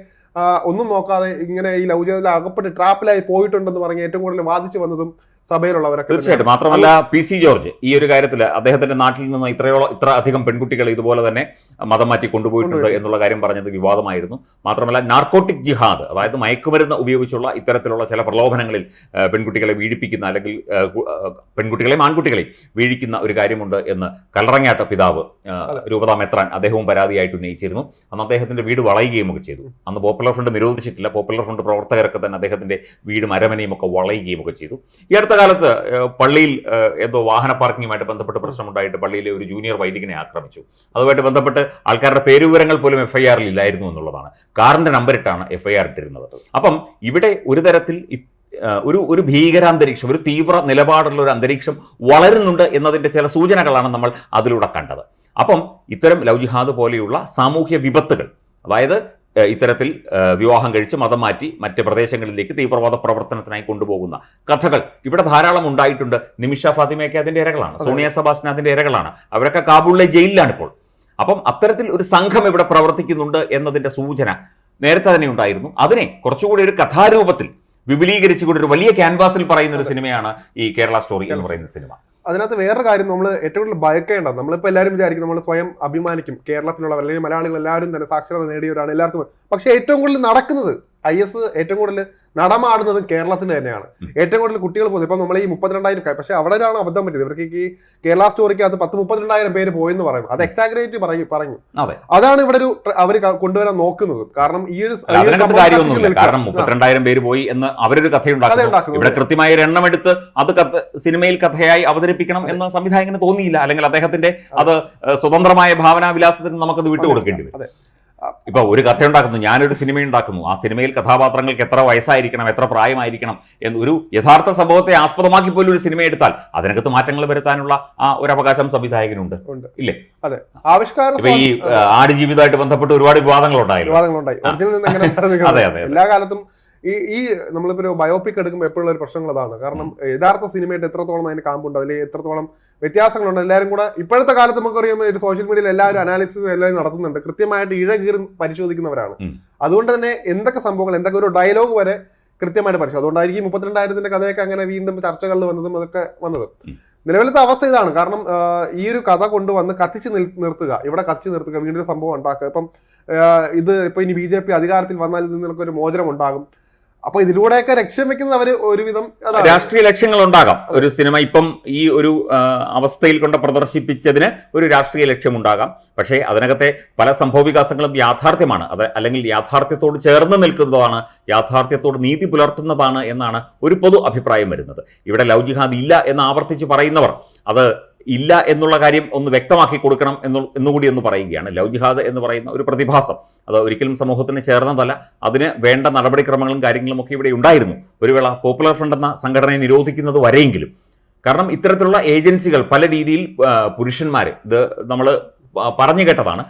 ഒന്നും നോക്കാതെ ഇങ്ങനെ ഈ ലവ് ജിഹാദിൽ അകപ്പെട്ട് ട്രാപ്പിലായി പോയിട്ടുണ്ടെന്ന് പറഞ്ഞ് ഏറ്റവും കൂടുതൽ വാദിച്ചു വന്നതും സഭയിലുള്ളവരൊക്കെ. തീർച്ചയായിട്ടും. മാത്രമല്ല പി സി ജോർജ് ഈ ഒരു കാര്യത്തിൽ അദ്ദേഹത്തിന്റെ നാട്ടിൽ നിന്ന് ഇത്രയോളം ഇത്ര അധികം പെൺകുട്ടികൾ ഇതുപോലെ തന്നെ മതം മാറ്റി കൊണ്ടുപോയിട്ടുണ്ട് എന്നുള്ള കാര്യം പറഞ്ഞത് വിവാദമായിരുന്നു. മാത്രമല്ല നാർക്കോട്ടിക് ജിഹാദ് അതായത് മയക്കുമരുന്ന് ഉപയോഗിച്ചുള്ള ഇത്തരത്തിലുള്ള ചില പ്രലോഭനങ്ങളിൽ പെൺകുട്ടികളെ വീഴിപ്പിക്കുന്ന അല്ലെങ്കിൽ പെൺകുട്ടികളെയും ആൺകുട്ടികളെയും വീഴിക്കുന്ന ഒരു കാര്യമുണ്ട് എന്ന് കല്ലറങ്ങാട്ട പിതാവ് രൂപതാ മെത്രാൻ അദ്ദേഹവും പരാതിയായിട്ട് ഉന്നയിച്ചിരുന്നു. അന്ന് അദ്ദേഹത്തിന്റെ വീട് വളയുകയും ഒക്കെ ചെയ്തു. അന്ന് പോപ്പുലർ ഫ്രണ്ട് നിരോധിച്ചിട്ടില്ല. പോപ്പുലർ ഫ്രണ്ട് പ്രവർത്തകരൊക്കെ തന്നെ അദ്ദേഹത്തിന്റെ വീടും അരമനയും ഒക്കെ വളയുകയും ഒക്കെ ചെയ്തു. ഈ അടുത്ത കാലത്ത് പള്ളിയിൽ എന്തോ വാഹന പാർക്കിങ്ങുമായിട്ട് ബന്ധപ്പെട്ട് പ്രശ്നമുണ്ടായിട്ട് പള്ളിയിലെ ഒരു ജൂനിയർ വൈദികനെ ആക്രമിച്ചു. അതുമായിട്ട് ബന്ധപ്പെട്ട് ആൾക്കാരുടെ പേരുവിവരങ്ങൾ പോലും എഫ്ഐആറിൽ ഇല്ലായിരുന്നു എന്നുള്ളതാണ്. കാറിന്റെ നമ്പർ ഇട്ടാണ് എഫ്ഐആർ ഇട്ടിരുന്നത്. അപ്പം ഇവിടെ ഒരു തരത്തിൽ ഒരു ഒരു ഭീകരാന്തരീക്ഷം ഒരു തീവ്ര നിലപാടുള്ള ഒരു അന്തരീക്ഷം വളരുന്നുണ്ട് എന്നതിന്റെ ചില സൂചനകളാണ് നമ്മൾ അതിലൂടെ കണ്ടത്. അപ്പം ഇത്തരം ലൗജിഹാദ് ജിഹാദ് പോലെയുള്ള സാമൂഹ്യ വിപത്തുകൾ അതായത് ഇത്തരത്തിൽ വിവാഹം കഴിച്ച് മതം മാറ്റി മറ്റ് പ്രദേശങ്ങളിലേക്ക് തീവ്രവാദ പ്രവർത്തനത്തിനായി കൊണ്ടുപോകുന്ന കഥകൾ ഇവിടെ ധാരാളം ഉണ്ടായിട്ടുണ്ട്. നിമിഷ ഫാത്തിമയൊക്കെ അതിന്റെ ഇരകളാണ്. സോണിയ സബാസ്റ്റിന് അതിന്റെ ഇരകളാണ്. അവരൊക്കെ കാബൂളിലെ ജയിലിലാണ് ഇപ്പോൾ. അപ്പം അത്തരത്തിൽ ഒരു സംഘം ഇവിടെ പ്രവർത്തിക്കുന്നുണ്ട് എന്നതിന്റെ സൂചന നേരത്തെ തന്നെ ഉണ്ടായിരുന്നു. അതിനെ കുറച്ചുകൂടി ഒരു കഥാരൂപത്തിൽ വിപുലീകരിച്ചുകൊണ്ട് ഒരു വലിയ ക്യാൻവാസിൽ പറയുന്ന ഒരു സിനിമയാണ് ഈ കേരള സ്റ്റോറി എന്ന് പറയുന്ന സിനിമ. അതിനകത്ത് വേറൊരു കാര്യം നമ്മൾ ഏറ്റവും കൂടുതൽ ഭയക്കേണ്ടത് നമ്മളിപ്പോൾ എല്ലാവരും വിചാരിക്കും നമ്മൾ സ്വയം അഭിമാനിക്കും. കേരളത്തിലുള്ളവർ അല്ലെങ്കിൽ മലയാളികൾ എല്ലാവരും തന്നെ സാക്ഷരത നേടിയവരാണ് എല്ലാവർക്കും. പക്ഷേ ഏറ്റവും കൂടുതൽ നടക്കുന്നത് ഐ എസ് ഏറ്റവും കൂടുതൽ നടമാടുന്നതും കേരളത്തിന് തന്നെയാണ്. ഏറ്റവും കൂടുതൽ കുട്ടികൾ പോകുന്നത് ഇപ്പം നമ്മൾ ഈ മുപ്പത്തിരണ്ടായിരം പക്ഷെ പക്ഷേ അവിടെയാണ് അബദ്ധം പറ്റിയത്. ഇവർക്ക് ഈ കേരള സ്റ്റോറിക്ക് അത് പത്ത് മുപ്പത്തിരണ്ടായിരം പേര് പോയെന്ന് പറയും അത് എക്സാഗ്രേറ്റ് പറയും പറഞ്ഞു. അതാണ് ഇവിടെ ഒരു അവർ കൊണ്ടുവരാൻ നോക്കുന്നത്. കാരണം ഈ ഒരു കാരണം. മുപ്പത്തിരണ്ടായിരം പേര് പോയി എന്ന് അവരൊരു കഥയുണ്ടാക്കുന്നു. ഇവിടെ കൃത്യമായ ഒരു എണ്ണമെടുത്ത് അത് സിനിമയിൽ കഥയായി അവതരിപ്പിക്കണം എന്ന് സംവിധായകന് തോന്നിയില്ല. അല്ലെങ്കിൽ അദ്ദേഹത്തിന്റെ അത് സ്വതന്ത്രമായ ഭാവനാവിലാസത്തിന് നമുക്കത് വിട്ടുകൊടുക്കേണ്ടി വരും. അതെ. ഇപ്പൊ ഒരു കഥ ഉണ്ടാക്കുന്നു ഞാനൊരു സിനിമ ഉണ്ടാക്കുന്നു ആ സിനിമയിൽ കഥാപാത്രങ്ങൾക്ക് എത്ര വയസ്സായിരിക്കണം എത്ര പ്രായമായിരിക്കണം എന്ന് ഒരു യഥാർത്ഥ സംഭവത്തെ ആസ്പദമാക്കി പോലും ഒരു സിനിമ എടുത്താൽ അതിനകത്ത് മാറ്റങ്ങൾ വരുത്താനുള്ള ആ ഒരു അവകാശം സംവിധായകനുണ്ട്. ഇല്ലേ ആവിഷ്കാര ആവിഷ്കാരം ഈ ആടുജീവിതമായിട്ട് ബന്ധപ്പെട്ട് ഒരുപാട് വിവാദങ്ങൾ ഉണ്ടായി (laughs) അതെ? അതെ, അതെ. എല്ലാ കാലത്തും ഈ ഈ നമ്മളിപ്പോ ഒരു ബയോപിക് എടുക്കുമ്പോൾ എപ്പോഴുള്ള ഒരു പ്രശ്നങ്ങൾ അതാണ്. കാരണം യഥാർത്ഥ സിനിമയായിട്ട് എത്രത്തോളം അതിന് കാമ്പുണ്ട് അതിൽ എത്രത്തോളം വ്യത്യാസങ്ങളുണ്ട് എല്ലാവരും കൂടെ ഇപ്പോഴത്തെ കാലത്ത് നമുക്കറിയാം ഒരു സോഷ്യൽ മീഡിയയിൽ എല്ലാവരും അനാലിസിസ് എല്ലാവരും നടത്തുന്നുണ്ട്. കൃത്യമായിട്ട് ഇഴ ഇഴകീറി പരിശോധിക്കുന്നവരാണ്. അതുകൊണ്ട് തന്നെ എന്തൊക്കെ സംഭവങ്ങൾ എന്തൊക്കെ ഒരു ഡയലോഗ് വരെ കൃത്യമായിട്ട് പരിശോധിക്കും അതുകൊണ്ടായിരിക്കും മുപ്പത്തിരണ്ടായിരത്തിന്റെ കഥയൊക്കെ അങ്ങനെ വീണ്ടും ചർച്ചകളിൽ വന്നതും അതൊക്കെ വന്നത്. നിലവിലത്തെ അവസ്ഥ ഇതാണ്. കാരണം ഈ ഒരു കഥ കൊണ്ടുവന്ന് കത്തിച്ച് നിൽ- നിർത്തുക ഇവിടെ കത്തിച്ച് നിർത്തുക വീണ്ടും ഒരു സംഭവം ഉണ്ടാക്കുക. ഇപ്പം ഇത് ഇപ്പൊ ഇനി ബി ജെ പി അധികാരത്തിൽ വന്നാൽ ഇതിൽ നിന്നൊക്കെ ഒരു മോചനം ഉണ്ടാകും അപ്പൊ ഇതിലൂടെയൊക്കെ ലക്ഷ്യം വെക്കുന്നത് അവർ ഒരുവിധം. രാഷ്ട്രീയ ലക്ഷ്യങ്ങൾ ഉണ്ടാകാം ഒരു സിനിമ ഇപ്പം ഈ ഒരു അവസ്ഥയിൽ കൊണ്ട് പ്രദർശിപ്പിച്ചതിന് ഒരു രാഷ്ട്രീയ ലക്ഷ്യം ഉണ്ടാകാം പക്ഷേ അതിനകത്തെ പല സംഭവവികാസങ്ങളും യാഥാർത്ഥ്യമാണ്. അത് അല്ലെങ്കിൽ യാഥാർത്ഥ്യത്തോട് ചേർന്ന് നിൽക്കുന്നതാണ് യാഥാർത്ഥ്യത്തോട് നീതി പുലർത്തുന്നതാണ് എന്നാണ് ഒരു പൊതു അഭിപ്രായം വരുന്നത്. ഇവിടെ ലൗ ജിഹാദ് ഇല്ല എന്ന് ആവർത്തിച്ച് പറയുന്നവർ അത് ഇല്ല എന്നുള്ള കാര്യം ഒന്ന് വ്യക്തമാക്കി കൊടുക്കണം എന്നു എന്നുകൂടി എന്ന് പറയുകയാണ്. ലവ് ജിഹാദ് എന്ന് പറയുന്ന ഒരു പ്രതിഭാസം അത് ഒരിക്കലും സമൂഹത്തിന് ചേർന്നതല്ല. അതിന് വേണ്ട നടപടിക്രമങ്ങളും കാര്യങ്ങളും ഒക്കെ ഇവിടെ ഉണ്ടായിരുന്നു. ഒരു വേള പോപ്പുലർ ഫ്രണ്ട് എന്ന സംഘടനയെ നിരോധിക്കുന്നത് വരെയെങ്കിലും. കാരണം ഇത്തരത്തിലുള്ള ഏജൻസികൾ പല രീതിയിൽ പുരുഷന്മാർ ഇത് നമ്മൾ പറഞ്ഞു കേട്ടതാണ്.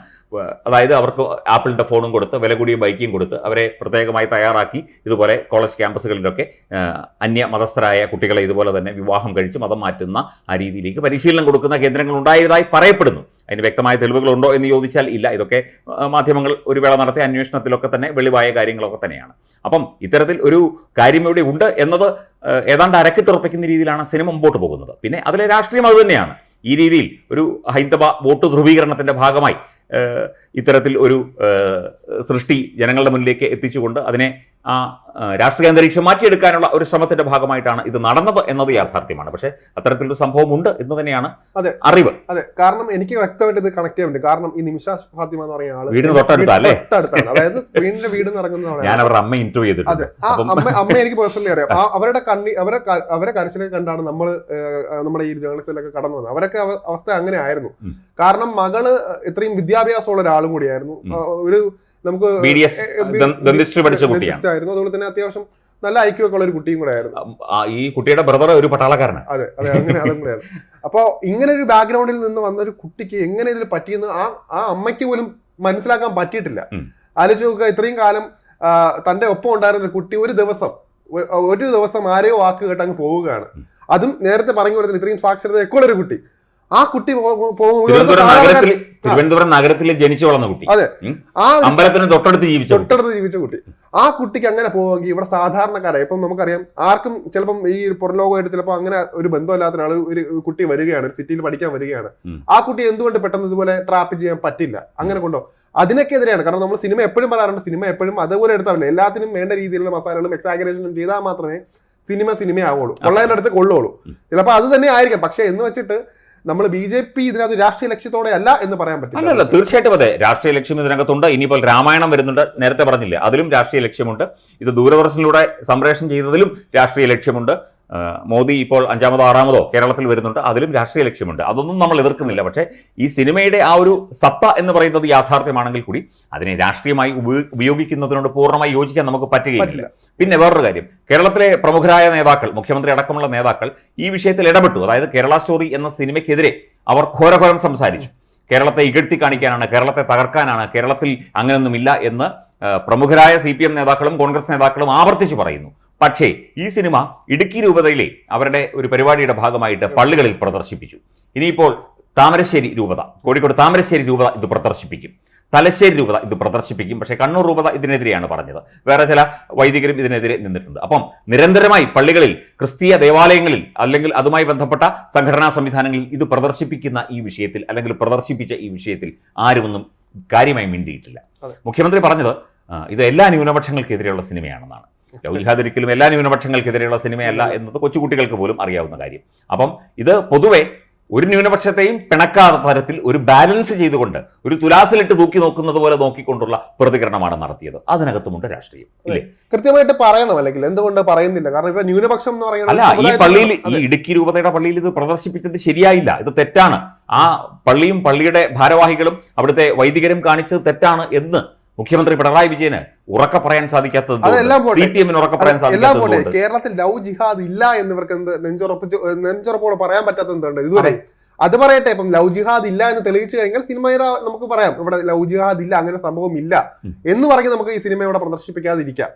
അതായത് അവർക്ക് ആപ്പിളിന്റെ ഫോണും കൊടുത്ത് വില കൂടിയ ബൈക്കും കൊടുത്ത് അവരെ പ്രത്യേകമായി തയ്യാറാക്കി ഇതുപോലെ കോളേജ് ക്യാമ്പസുകളിലൊക്കെ അന്യ മതസ്ഥരായ കുട്ടികളെ ഇതുപോലെ തന്നെ വിവാഹം കഴിച്ച് മതം മാറ്റുന്ന ആ രീതിയിലേക്ക് പരിശീലനം കൊടുക്കുന്ന കേന്ദ്രങ്ങൾ ഉണ്ടായതായി പറയപ്പെടുന്നു. അതിന് വ്യക്തമായ തെളിവുകളുണ്ടോ എന്ന് ചോദിച്ചാൽ ഇല്ല. ഇതൊക്കെ മാധ്യമങ്ങൾ ഒരു വേള നടത്തിയ അന്വേഷണത്തിലൊക്കെ തന്നെ വെളിവായ കാര്യങ്ങളൊക്കെ തന്നെയാണ്. അപ്പം ഇത്തരത്തിൽ ഒരു കാര്യം ഇവിടെ ഉണ്ട് എന്നത് ഏതാണ്ട് അരക്കിട്ടുറപ്പിക്കുന്ന രീതിയിലാണ് സിനിമ മുമ്പോട്ട് പോകുന്നത്. പിന്നെ അതിലെ രാഷ്ട്രീയം അതുതന്നെയാണ് ഈ രീതിയിൽ ഒരു ഹൈന്ദവ വോട്ട് ധ്രുവീകരണത്തിന്റെ ഭാഗമായി ആ, ഇത്തരത്തിൽ ഒരു സൃഷ്ടി ജനങ്ങളുടെ മുന്നിലേക്ക് എത്തിച്ചുകൊണ്ട് അതിനെ ആ രാഷ്ട്രീയ അന്തരീക്ഷം മാറ്റിയെടുക്കാനുള്ള ഒരു ശ്രമത്തിന്റെ ഭാഗമായിട്ടാണ് ഇത് നടന്നത് എന്നത് യാഥാർത്ഥ്യമാണ്. പക്ഷേ അത്തരത്തിലൊരു സംഭവം ഉണ്ട് എന്ന് തന്നെയാണ് അതെ. അറിവ്. അതെ. കാരണം എനിക്ക് വ്യക്തമായിട്ട് ഇത് കണക്ട് ചെയ്യാൻ പറ്റും. കാരണം ഈ നിമിഷ ഫാത്തിമ എന്ന് പറയുന്ന ആൾ വീടിന് തൊട്ടടുത്താ അല്ലേ? തൊട്ടടുത്താണ്. അതായത് വീടിന്റെ വീട് ഇറങ്ങുന്നതാണ് ഞാൻ അവരുടെ അമ്മ ഇന്റർവ്യൂ ചെയ്തിട്ടുണ്ട്. അമ്മ എനിക്ക് പേഴ്സണലി അറിയാം. അവരുടെ കണ്ണി അവരെ അവരെ കരച്ചിലൊക്കെ കണ്ടാണ് നമ്മൾ നമ്മുടെ ഈ ജേർണലിസ്റ്റിലൊക്കെ കടന്നു വന്നത്. അവരൊക്കെ അവസ്ഥ അങ്ങനെ ആയിരുന്നു. കാരണം മകൾ ഇത്രയും വിദ്യാഭ്യാസമുള്ള ഒരാളും കൂടിയായിരുന്നു. ഒരു നമുക്ക് ആയിരുന്നു. അതുപോലെ തന്നെ അത്യാവശ്യം നല്ല ഐക്യം ഒക്കെ ഉള്ള ഒരു കുട്ടിയും കൂടെ ആയിരുന്നു. ഈ കുട്ടിയുടെ ബ്രദർ ഒരു പട്ടാളക്കാരനാണ്. അതെ അതെ അങ്ങനെ അതും കൂടെയാണ് അപ്പൊ ഇങ്ങനെ ഒരു ബാക്ക്ഗ്രൗണ്ടിൽ നിന്ന് വന്ന ഒരു കുട്ടിക്ക് എങ്ങനെ ഇതിൽ പറ്റിയെന്ന് ആ ആ അമ്മയ്ക്ക് പോലും മനസ്സിലാക്കാൻ പറ്റിയിട്ടില്ല. ആലോചിച്ച് നോക്കുക ഇത്രയും കാലം തന്റെ ഒപ്പം ഉണ്ടായിരുന്ന ഒരു കുട്ടി ഒരു ദിവസം ഒരു ദിവസം ആരെയോ വാക്ക് കേട്ട് അങ്ങ് പോവുകയാണ്. അതും നേരത്തെ പറഞ്ഞു കൊടുത്തിന് ഇത്രയും സാക്ഷരത ഒക്കെ ഒരു കുട്ടി. ആ കുട്ടി തിരുവനന്തപുരം നഗരത്തിൽ ജനിച്ചു വളർന്ന കുട്ടി. അതെ. ആ അമ്പലത്തിന് തൊട്ടടുത്ത് ജീവിച്ച തൊട്ടടുത്ത് ജീവിച്ച കുട്ടി. ആ കുട്ടിക്ക് അങ്ങനെ പോവുമെങ്കിൽ ഇവിടെ സാധാരണക്കാരായി ഇപ്പം നമുക്കറിയാം ആർക്കും ചിലപ്പം ഈ പുറലോകമായിട്ട് ചിലപ്പോൾ അങ്ങനെ ഒരു ബന്ധമില്ലാത്ത ആൾ ഒരു കുട്ടി വരികയാണ് സിറ്റിയിൽ പഠിക്കാൻ വരികയാണ്. ആ കുട്ടി എന്തുകൊണ്ട് പെട്ടെന്ന് ഇതുപോലെ ട്രാപ്പ് ചെയ്യാൻ പറ്റില്ല? അങ്ങനെ കൊണ്ടോ. അതിനൊക്കെതിരെയാണ്. കാരണം നമ്മൾ സിനിമ എപ്പോഴും പറയാറുണ്ട് സിനിമ എപ്പോഴും അതുപോലെ എടുത്താൽ എല്ലാത്തിനും വേണ്ട രീതിയിലുള്ള മസാലകളും എക്സാഗ്രേഷനും ചെയ്താൽ മാത്രമേ സിനിമ സിനിമയാവുള്ളൂ. അടുത്ത് കൊള്ളുള്ളൂ. ചിലപ്പോൾ അത് തന്നെ ആയിരിക്കാം. പക്ഷെ എന്ന് വെച്ചിട്ട് നമ്മൾ ബി ജെ പി ഇതിനകത്ത് രാഷ്ട്രീയ ലക്ഷ്യത്തോടെ അല്ല എന്ന് പറയാൻ പറ്റില്ല. അല്ല തീർച്ചയായിട്ടും അതെ. രാഷ്ട്രീയ ലക്ഷ്യം ഇതിനകത്തുണ്ട് ഇനിയിപ്പോൾ രാമായണം വരുന്നുണ്ട്. നേരത്തെ പറഞ്ഞില്ലേ അതിലും രാഷ്ട്രീയ ലക്ഷ്യമുണ്ട്. ഇത് ദൂരദർശനിലൂടെ സംപ്രേഷണം ചെയ്തതിലും രാഷ്ട്രീയ ലക്ഷ്യമുണ്ട്. മോദി ഇപ്പോൾ അഞ്ചാമതോ ആറാമതോ കേരളത്തിൽ വരുന്നുണ്ട്. അതിലും രാഷ്ട്രീയ ലക്ഷ്യമുണ്ട്. അതൊന്നും നമ്മൾ എതിർക്കുന്നില്ല. പക്ഷേ ഈ സിനിമയുടെ ആ ഒരു സത്ത എന്ന് പറയുന്നത് യാഥാർത്ഥ്യമാണെങ്കിൽ കൂടി അതിനെ രാഷ്ട്രീയമായി ഉപയോ- ഉപയോഗിക്കുന്നതിനോട് പൂർണമായി യോജിക്കാൻ നമുക്ക് പറ്റുകയില്ല. പിന്നെ വേറൊരു കാര്യം. കേരളത്തിലെ പ്രമുഖരായ നേതാക്കൾ മുഖ്യമന്ത്രി അടക്കമുള്ള നേതാക്കൾ ഈ വിഷയത്തിൽ ഇടപെട്ടു. അതായത് കേരള സ്റ്റോറി എന്ന സിനിമയ്ക്കെതിരെ അവർ ഘോരഘോരം സംസാരിച്ചു. കേരളത്തെ ഇകഴ്ത്തി കാണിക്കാനാണ് കേരളത്തെ തകർക്കാനാണ് കേരളത്തിൽ അങ്ങനെയൊന്നുമില്ല എന്ന് പ്രമുഖരായ സി പി എം നേതാക്കളും കോൺഗ്രസ് നേതാക്കളും ആവർത്തിച്ചു പറയുന്നു. പക്ഷേ ഈ സിനിമ ഇടുക്കി രൂപതയിലെ അവരുടെ ഒരു പരിപാടിയുടെ ഭാഗമായിട്ട് പള്ളികളിൽ പ്രദർശിപ്പിച്ചു. ഇനിയിപ്പോൾ താമരശ്ശേരി രൂപത കോഴിക്കോട് താമരശ്ശേരി രൂപത ഇത് പ്രദർശിപ്പിക്കും. തലശ്ശേരി രൂപത ഇത് പ്രദർശിപ്പിക്കും. പക്ഷേ കണ്ണൂർ രൂപത ഇതിനെതിരെയാണ് പറഞ്ഞത്. വേറെ ചില വൈദികരും ഇതിനെതിരെ നിന്നിട്ടുണ്ട്. അപ്പം നിരന്തരമായി പള്ളികളിൽ ക്രിസ്തീയ ദേവാലയങ്ങളിൽ അല്ലെങ്കിൽ അതുമായി ബന്ധപ്പെട്ട സംഘടനാ സംവിധാനങ്ങളിൽ ഇത് പ്രദർശിപ്പിക്കുന്ന ഈ വിഷയത്തിൽ അല്ലെങ്കിൽ പ്രദർശിപ്പിച്ച ഈ വിഷയത്തിൽ ആരുമൊന്നും കാര്യമായി മിണ്ടിയിട്ടില്ല. മുഖ്യമന്ത്രി പറഞ്ഞത് ഇത് എല്ലാ ന്യൂനപക്ഷങ്ങൾക്കെതിരെയുള്ള സിനിമയാണെന്നാണ്. ലൗലിഹാദ് ഒരിക്കലും എല്ലാ ന്യൂനപക്ഷങ്ങൾക്കെതിരെയുള്ള സിനിമയല്ല എന്നത് കൊച്ചുകുട്ടികൾക്ക് പോലും അറിയാവുന്ന കാര്യം. അപ്പം ഇത് പൊതുവെ ഒരു ന്യൂനപക്ഷത്തെയും പിണക്കാത്ത തരത്തിൽ ഒരു ബാലൻസ് ചെയ്തുകൊണ്ട് ഒരു തുലാസിലിട്ട് തൂക്കി നോക്കുന്നത് പോലെ നോക്കിക്കൊണ്ടുള്ള പ്രതികരണമാണ് നടത്തിയത്. അതിനകത്തുമുണ്ട് രാഷ്ട്രീയം. ഇല്ലേ? കൃത്യമായിട്ട് പറയണം അല്ലെങ്കിൽ എന്തുകൊണ്ട് പറയുന്നില്ല. കാരണം ഇപ്പൊ ന്യൂനപക്ഷം എന്ന് പറയുന്നത് അല്ല ഈ പള്ളിയിൽ ഈ. ഇടുക്കി രൂപതയുടെ പള്ളിയിൽ ഇത് പ്രദർശിപ്പിച്ചത് ശരിയായില്ല. ഇത് തെറ്റാണ്. ആ പള്ളിയും പള്ളിയുടെ ഭാരവാഹികളും അവിടുത്തെ വൈദികരും കാണിച്ചത് തെറ്റാണ് എന്ന് മുഖ്യമന്ത്രി പിണറായി വിജയന് ഉറക്കെ പറയാൻ സാധിക്കാത്തത് എല്ലാം പോട്ടെ. കേരളത്തിൽ ലവ് ജിഹാദ് ഇല്ല എന്നിവർക്ക് നെഞ്ചുറപ്പ് നെഞ്ചുറപ്പിച്ച് നെഞ്ചുറപ്പോടെ പറയാൻ പറ്റാത്ത എന്തുണ്ട്? ഇതുവരെ അത് പറയട്ടെ ഇപ്പം ലവ് ജിഹാദ് ഇല്ല എന്ന് തെളിയിച്ചു കഴിഞ്ഞാൽ സിനിമയുടെ നമുക്ക് പറയാം. ഇവിടെ ലവ് ജിഹാദ് ഇല്ല അങ്ങനെ സംഭവം ഇല്ല എന്ന് പറഞ്ഞ് നമുക്ക് ഈ സിനിമ ഇവിടെ പ്രദർശിപ്പിക്കാതിരിക്കാം.